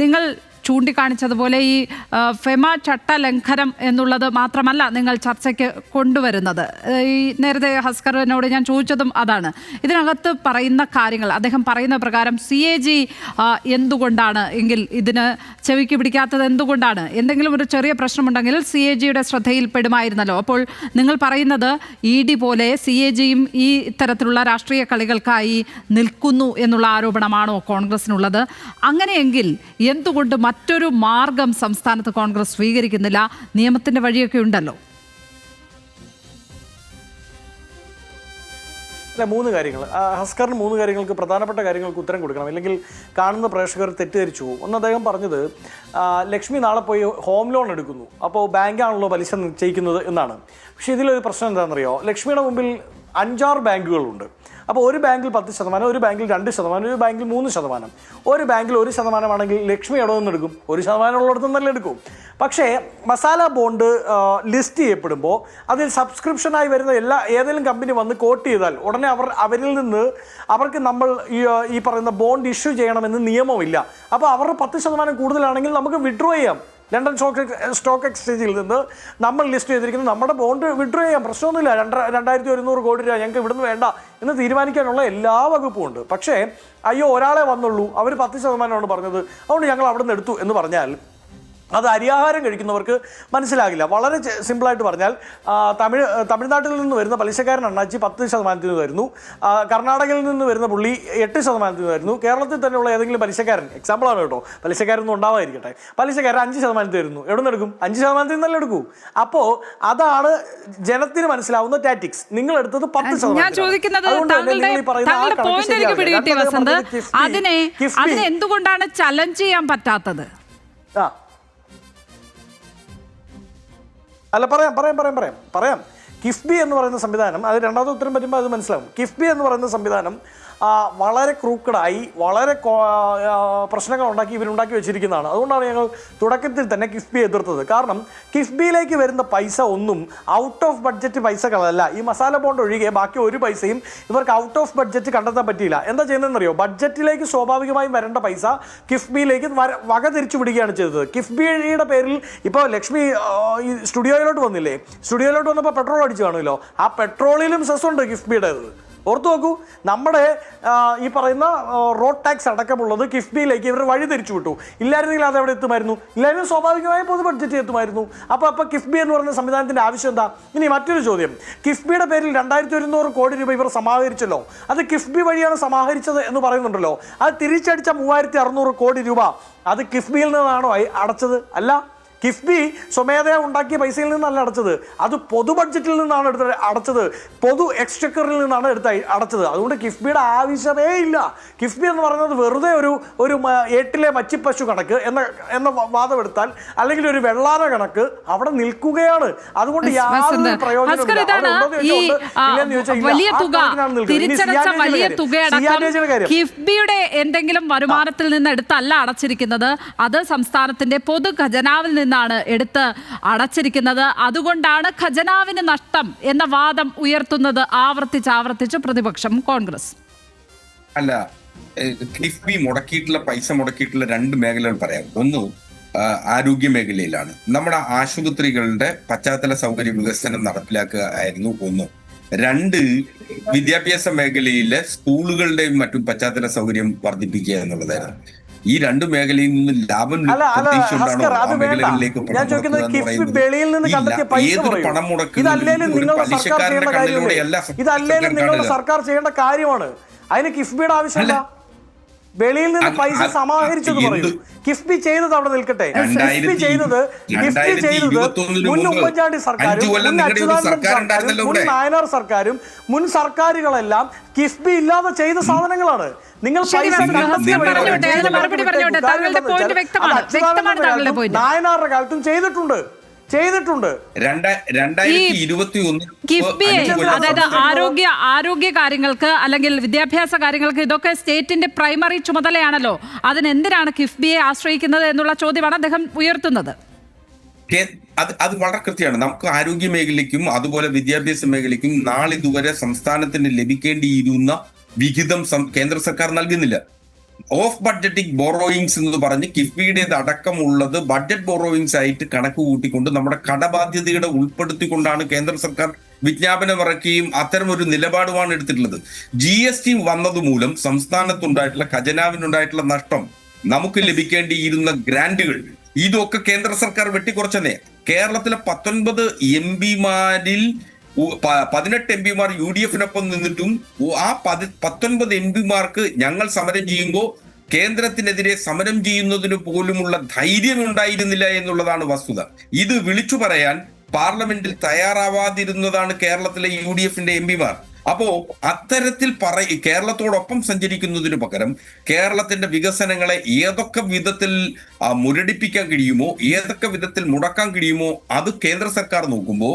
നിങ്ങൾ ചൂണ്ടിക്കാണിച്ചതുപോലെ ഈ ഫെമ ചട്ട ലംഘനം എന്നുള്ളത് മാത്രമല്ല നിങ്ങൾ ചർച്ചയ്ക്ക് കൊണ്ടുവരുന്നത്. ഈ നേരത്തെ ഹസ്കറിനോട് ഞാൻ ചോദിച്ചതും അതാണ്. ഇതിനകത്ത് പറയുന്ന കാര്യങ്ങൾ അദ്ദേഹം പറയുന്ന പ്രകാരം സി എ ജി എന്തുകൊണ്ടാണ് എങ്കിൽ ഇതിന് ചെവിക്ക് പിടിക്കാത്തത് എന്തുകൊണ്ടാണ്? എന്തെങ്കിലും ഒരു ചെറിയ പ്രശ്നമുണ്ടെങ്കിൽ സി എ ജിയുടെ ശ്രദ്ധയിൽപ്പെടുമായിരുന്നല്ലോ. അപ്പോൾ നിങ്ങൾ പറയുന്നത് ഇ ഡി പോലെ സി എ ജിയും ഈ ഇത്തരത്തിലുള്ള രാഷ്ട്രീയ കളികൾക്കായി നിൽക്കുന്നു എന്നുള്ള ആരോപണമാണോ കോൺഗ്രസിനുള്ളത്? അങ്ങനെയെങ്കിൽ എന്തുകൊണ്ട് മറ്റൊരു മാർഗം സംസ്ഥാനത്ത് കോൺഗ്രസ് സ്വീകരിക്കുന്നില്ല. നിയമത്തിന്റെ വഴിയൊക്കെ ഉണ്ടല്ലോ. മൂന്ന് കാര്യങ്ങൾ. ഹസ്കറിന് മൂന്ന് കാര്യങ്ങൾക്ക് പ്രധാനപ്പെട്ട കാര്യങ്ങൾക്ക് ഉത്തരം കൊടുക്കണം. അല്ലെങ്കിൽ കാണുന്ന പ്രേക്ഷകർ തെറ്റിദ്ധരിച്ചു പോകും. ഒന്ന് അദ്ദേഹം പറഞ്ഞത് ലക്ഷ്മി നാളെ പോയി ഹോം ലോൺ എടുക്കുന്നു. അപ്പോൾ ബാങ്കാണല്ലോ പലിശ നിശ്ചയിക്കുന്നത് എന്നാണ്. പക്ഷേ ഇതിലൊരു പ്രശ്നം എന്താണെന്നറിയോ? ലക്ഷ്മിയുടെ മുമ്പിൽ അഞ്ചാറ് ബാങ്കുകളുണ്ട്. അപ്പോൾ ഒരു ബാങ്കിൽ പത്ത് ശതമാനം ഒരു ബാങ്കിൽ രണ്ട് ശതമാനം ഒരു ബാങ്കിൽ മൂന്ന് ശതമാനം. ഒരു ബാങ്കിൽ ഒരു ശതമാനമാണെങ്കിൽ ലക്ഷ്മി എവിടെ എടുക്കും. ഒരു ശതമാനം ഉള്ളിടത്ത് നിന്നല്ലേ എടുക്കും. പക്ഷേ മസാല ബോണ്ട് ലിസ്റ്റ് ചെയ്യപ്പെടുമ്പോൾ അതിൽ സബ്സ്ക്രിപ്ഷനായി വരുന്ന എല്ലാ ഏതെങ്കിലും കമ്പനി വന്ന് കോട്ട് ചെയ്താൽ ഉടനെ അവർ അവരിൽ നിന്ന് അവർക്ക് നമ്മൾ ഈ ഈ പറയുന്ന ബോണ്ട് ഇഷ്യൂ ചെയ്യണമെന്ന് നിയമമില്ല. അപ്പോൾ അവരുടെ പത്ത് ശതമാനം കൂടുതലാണെങ്കിൽ നമുക്ക് വിഡ്രോ ചെയ്യാം. ലണ്ടൻ സ്റ്റോക്ക് സ്റ്റോക്ക് എക്സ്ചേഞ്ചിൽ നിന്ന് നമ്മൾ ലിസ്റ്റ് ചെയ്തിരിക്കുന്ന. നമ്മുടെ ബോണ്ട് വിഡ്രോ ചെയ്യാം പ്രശ്നമൊന്നുമില്ല. രണ്ട രണ്ടായിരത്തി ഒരുന്നൂറ് കോടി രൂപ ഞങ്ങൾക്ക് ഇവിടുന്ന് വേണ്ട എന്ന് തീരുമാനിക്കാനുള്ള എല്ലാ വകുപ്പും ഉണ്ട്. പക്ഷേ അയ്യോ ഒരാളെ വന്നുള്ളൂ. അവർ പത്ത് ശതമാനമാണ് പറഞ്ഞത്. അതുകൊണ്ട് ഞങ്ങൾ അവിടെ നിന്ന് എടുത്തു എന്ന് പറഞ്ഞാൽ അത് അരിയാഹാരം കഴിക്കുന്നവർക്ക് മനസ്സിലാകില്ല. വളരെ സിമ്പിളായിട്ട് പറഞ്ഞാൽ തമിഴ് തമിഴ്നാട്ടിൽ നിന്ന് വരുന്ന പലിശക്കാരൻ അണ്ണാച്ചി പത്ത് ശതമാനത്തിന് വരുന്നു. കർണാടകയിൽ നിന്ന് വരുന്ന പുള്ളി എട്ട് ശതമാനത്തിന് വരുന്നു. കേരളത്തിൽ തന്നെയുള്ള ഏതെങ്കിലും പലിശക്കാരൻ എക്സാമ്പിളാണ് കേട്ടോ. പലിശക്കാരൊന്നും ഉണ്ടാവാതിരിക്കട്ടെ. പലിശക്കാരൻ അഞ്ച് ശതമാനത്തിൽ വരുന്നു. എവിടെ നിന്ന് എടുക്കും? അഞ്ച് ശതമാനത്തിൽ നിന്നല്ലേ എടുക്കൂ. അപ്പോൾ അതാണ് ജനത്തിന് മനസ്സിലാവുന്ന ടാറ്റിക്സ് നിങ്ങൾ എടുത്തത് പത്ത് ശതമാനം അതിനെ എന്തുകൊണ്ടാണ് ചലഞ്ച് ചെയ്യാൻ പറ്റാത്തത്? ആ അല്ല പറയാം പറയാം പറയാം പറയാം. പറയാം. കിഫ്ബി എന്ന് പറയുന്ന സംവിധാനം അത് രണ്ടാമത്തെ ഉത്തരം വരുമ്പോൾ അത് മനസ്സിലാവും. കിഫ്ബി എന്ന് പറയുന്ന സംവിധാനം വളരെ ക്രൂക്കഡായി വളരെ പ്രശ്നങ്ങൾ ഉണ്ടാക്കി ഇവരുണ്ടാക്കി വെച്ചിരിക്കുന്നതാണ്. അതുകൊണ്ടാണ് ഞങ്ങൾ തുടക്കത്തിൽ തന്നെ കിഫ്ബി എതിർത്തത്. കാരണം കിഫ്ബിയിലേക്ക് വരുന്ന പൈസ ഒന്നും ഔട്ട് ഓഫ് ബഡ്ജറ്റ് പൈസകളല്ല. ഈ മസാല ബോണ്ട് ഒഴികെ ബാക്കി ഒരു പൈസയും ഇവർക്ക് ഔട്ട് ഓഫ് ബഡ്ജറ്റ് കണ്ടെത്താൻ പറ്റിയില്ല. എന്താ ചെയ്യുന്നതെന്നറിയോ? ബഡ്ജറ്റിലേക്ക് സ്വാഭാവികമായും വരേണ്ട പൈസ കിഫ്ബിയിലേക്ക് വക തിരിച്ചു വിടുകയാണ് ചെയ്തത്. കിഫ്ബിയുടെ പേരിൽ ഇപ്പോൾ ലക്ഷ്മി സ്റ്റുഡിയോയിലോട്ട് വന്നില്ലേ? സ്റ്റുഡിയോയിലോട്ട് വന്നപ്പോൾ പെട്രോൾ അടിച്ചു കാണുമല്ലോ. ആ പെട്രോളിലും സെസ് ഉണ്ട് കിഫ്ബിയുടേത്. ഓർത്തു നോക്കൂ നമ്മുടെ ഈ പറയുന്ന റോഡ് ടാക്സ് അടക്കമുള്ളത് കിഫ്ബിയിലേക്ക് ഇവർ വഴി തിരിച്ചു വിട്ടു. ഇല്ലായിരുന്നെങ്കിൽ അത് എവിടെ എത്തുമായിരുന്നു? ഇല്ലായിരുന്നു സ്വാഭാവികമായി പൊതു ബഡ്ജറ്റ് എത്തുമായിരുന്നു. അപ്പോൾ അപ്പോൾ കിഫ്ബി എന്ന് പറയുന്ന സംവിധാനത്തിന്റെ ആവശ്യം എന്താ? ഇനി മറ്റൊരു ചോദ്യം. കിഫ്ബിയുടെ പേരിൽ രണ്ടായിരത്തി ഒരുന്നൂറ് കോടി രൂപ ഇവർ സമാഹരിച്ചല്ലോ. അത് കിഫ്ബി വഴിയാണ് സമാഹരിച്ചത് എന്ന് പറയുന്നുണ്ടല്ലോ. അത് തിരിച്ചടിച്ച മൂവായിരത്തി അറുന്നൂറ് കോടി രൂപ അത് കിഫ്ബിയിൽ നിന്നാണോ അടച്ചത്? അല്ല. കിഫ്ബി സ്വമേധയാ ഉണ്ടാക്കിയ പൈസയിൽ നിന്നല്ല അടച്ചത്. അത് പൊതു ബഡ്ജറ്റിൽ നിന്നാണ് എടുത്ത് അടച്ചത്. പൊതു എക്സ്ചക്കറിൽ നിന്നാണ് എടുത്ത് അടച്ചത്. അതുകൊണ്ട് കിഫ്ബിയുടെ ആവശ്യമേ ഇല്ല. കിഫ്ബി എന്ന് പറയുന്നത് വെറുതെ ഒരു ഒരു ഏട്ടിലെ മച്ചിപ്പശു കണക്ക് എന്ന എന്ന വാദമെടുത്താൽ അല്ലെങ്കിൽ ഒരു വെള്ളാന കണക്ക് അവിടെ നിൽക്കുകയാണ്. അതുകൊണ്ട് യാതൊരു പ്രയോജനം. കിഫ്ബിയുടെ എന്തെങ്കിലും വരുമാനത്തിൽ നിന്ന് എടുത്തല്ല അടച്ചിരിക്കുന്നത്. അത് സംസ്ഥാനത്തിന്റെ പൊതു ഖജനാവിൽ നിന്നാണ് എടുത്ത് അടച്ചിരിക്കുന്നത്. അതുകൊണ്ടാണ് ഖജനാവിന് നഷ്ടം എന്ന വാദം ഉയർത്തുന്നത്. ആവർത്തിച്ച് ആവർത്തിച്ച് പ്രതിപക്ഷം കോൺഗ്രസ്. അല്ല കിഫ്ബി മുടക്കിയിട്ടുള്ള പൈസ മുടക്കിയിട്ടുള്ള രണ്ട് മേഖലകൾ പറയാം. ഒന്ന് ആരോഗ്യ മേഖലയിലാണ്. നമ്മുടെ ആശുപത്രികളുടെ പശ്ചാത്തല സൗകര്യ വികസനം നടപ്പിലാക്കുക ആയിരുന്നു ഒന്ന്. രണ്ട് വിദ്യാഭ്യാസ മേഖലയിലെ സ്കൂളുകളുടെയും മറ്റും പശ്ചാത്തല സൗകര്യം വർദ്ധിപ്പിക്കുക എന്നുള്ളതായിരുന്നു. ഈ രണ്ട് മേഖലയിൽ നിന്ന് ലാഭം പലിശക്കാരന്റെ ചെയ്യേണ്ട കണ്ണിലൂടെ കാര്യമല്ലേ ഇതല്ലേലും നിങ്ങളുടെ സർക്കാർ ചെയ്യേണ്ട കാര്യമാണ്. അതിന് കിഫ്ബിയുടെ ആവശ്യമില്ല. വെളിയിൽ നിന്ന് പൈസ സമാഹരിച്ചത്? പറയൂ കിഫ്ബി ചെയ്തത് അവിടെ നിൽക്കട്ടെ. കിഫ്ബി ചെയ്തത് കിഫ്ബി ചെയ്തത് മുൻ ഉമ്മൻചാണ്ടി സർക്കാരും മുൻ അച്യുതാനന്ദൻ സർക്കാരും മുൻ നായനാർ സർക്കാരും മുൻ സർക്കാരുകളെല്ലാം കിഫ്ബി ഇല്ലാതെ ചെയ്ത സാധനങ്ങളാണ്. നിങ്ങൾ. നായനാരുടെ കാലത്തും ചെയ്തിട്ടുണ്ട്. ചെയ്തിട്ടുണ്ട്. അതായത് ആരോഗ്യ ആരോഗ്യ കാര്യങ്ങൾക്ക് അല്ലെങ്കിൽ വിദ്യാഭ്യാസ കാര്യങ്ങൾക്ക് ഇതൊക്കെ സ്റ്റേറ്റിന്റെ പ്രൈമറി ചുമതലയാണല്ലോ. അതിനെന്തിനാണ് കിഫ്ബിയെ ആശ്രയിക്കുന്നത് എന്നുള്ള ചോദ്യമാണ് അദ്ദേഹം ഉയർത്തുന്നത്. അത് അത് വളരെ കൃത്യമാണ്. നമുക്ക് ആരോഗ്യ മേഖലയ്ക്കും അതുപോലെ വിദ്യാഭ്യാസ മേഖലയ്ക്കും നാളിതുവരെ സംസ്ഥാനത്തിന് ലഭിക്കേണ്ടിയിരുന്ന വിഹിതം കേന്ദ്ര സർക്കാർ നൽകുന്നില്ല. ഓഫ് ബഡ്ജറ്റിക് ബോറോയിങ്സ് എന്ന് പറഞ്ഞ് കിഫ്ബിയുടേത് അടക്കമുള്ളത് ബഡ്ജറ്റ് ബോറോയിങ്സ് ആയിട്ട് കണക്ക് കൂട്ടിക്കൊണ്ട് നമ്മുടെ കടബാധ്യതയുടെ ഉൾപ്പെടുത്തിക്കൊണ്ടാണ് കേന്ദ്ര സർക്കാർ വിജ്ഞാപനം ഇറക്കുകയും അത്തരം ഒരു നിലപാടുമാണ് എടുത്തിട്ടുള്ളത്. ജി എസ് ടി വന്നതുമൂലം സംസ്ഥാനത്തുണ്ടായിട്ടുള്ള ഖജനാവിനുണ്ടായിട്ടുള്ള നഷ്ടം നമുക്ക് ലഭിക്കേണ്ടിയിരുന്ന ഗ്രാന്റുകൾ ഇതൊക്കെ കേന്ദ്ര സർക്കാർ വെട്ടിക്കുറച്ചതേ കേരളത്തിലെ പത്തൊൻപത് എം പിമാരിൽ പതിനെട്ട് എം പിമാർ യു ഡി എഫിനൊപ്പം നിന്നിട്ടും ആ പതി പത്തൊൻപത് എം പിമാർക്ക് ഞങ്ങൾ സമരം ചെയ്യുമ്പോൾ കേന്ദ്രത്തിനെതിരെ സമരം ചെയ്യുന്നതിന് പോലുമുള്ള ധൈര്യം ഉണ്ടായിരുന്നില്ല എന്നുള്ളതാണ് വസ്തുത. ഇത് വിളിച്ചു പറയാൻ പാർലമെന്റിൽ തയ്യാറാവാതിരുന്നതാണ് കേരളത്തിലെ യു ഡി എഫിന്റെ എം പിമാർ. അപ്പോ അത്തരത്തിൽ പറ കേരളത്തോടൊപ്പം സഞ്ചരിക്കുന്നതിന് പകരം കേരളത്തിന്റെ വികസനങ്ങളെ ഏതൊക്കെ വിധത്തിൽ മുരടിപ്പിക്കാൻ കഴിയുമോ ഏതൊക്കെ വിധത്തിൽ മുടക്കാൻ കഴിയുമോ അത് കേന്ദ്ര സർക്കാർ നോക്കുമ്പോൾ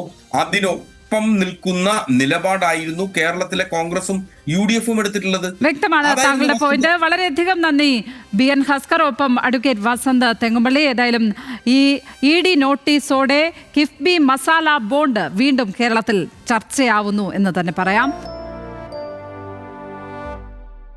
അതിനൊപ്പം നിൽക്കുന്ന നിലപാടായിരുന്നു കേരളത്തിലെ കോൺഗ്രസും യു ഡി എഫും എടുത്തിട്ടുള്ളത്. വ്യക്തമാണ് താങ്കളുടെ. പോയിന്റ് വളരെയധികം നന്ദി. ബി എൻ ഹസ്കർ ഒപ്പം അഡ്വക്കേറ്റ് വസന്ത് തെങ്ങുമ്പള്ളി ഏതായാലും ഈ ഇ ഡി നോട്ടീസോടെ കിഫ്ബി മസാല ബോണ്ട് വീണ്ടും കേരളത്തിൽ ചർച്ചയാവുന്നു എന്ന് തന്നെ പറയാം.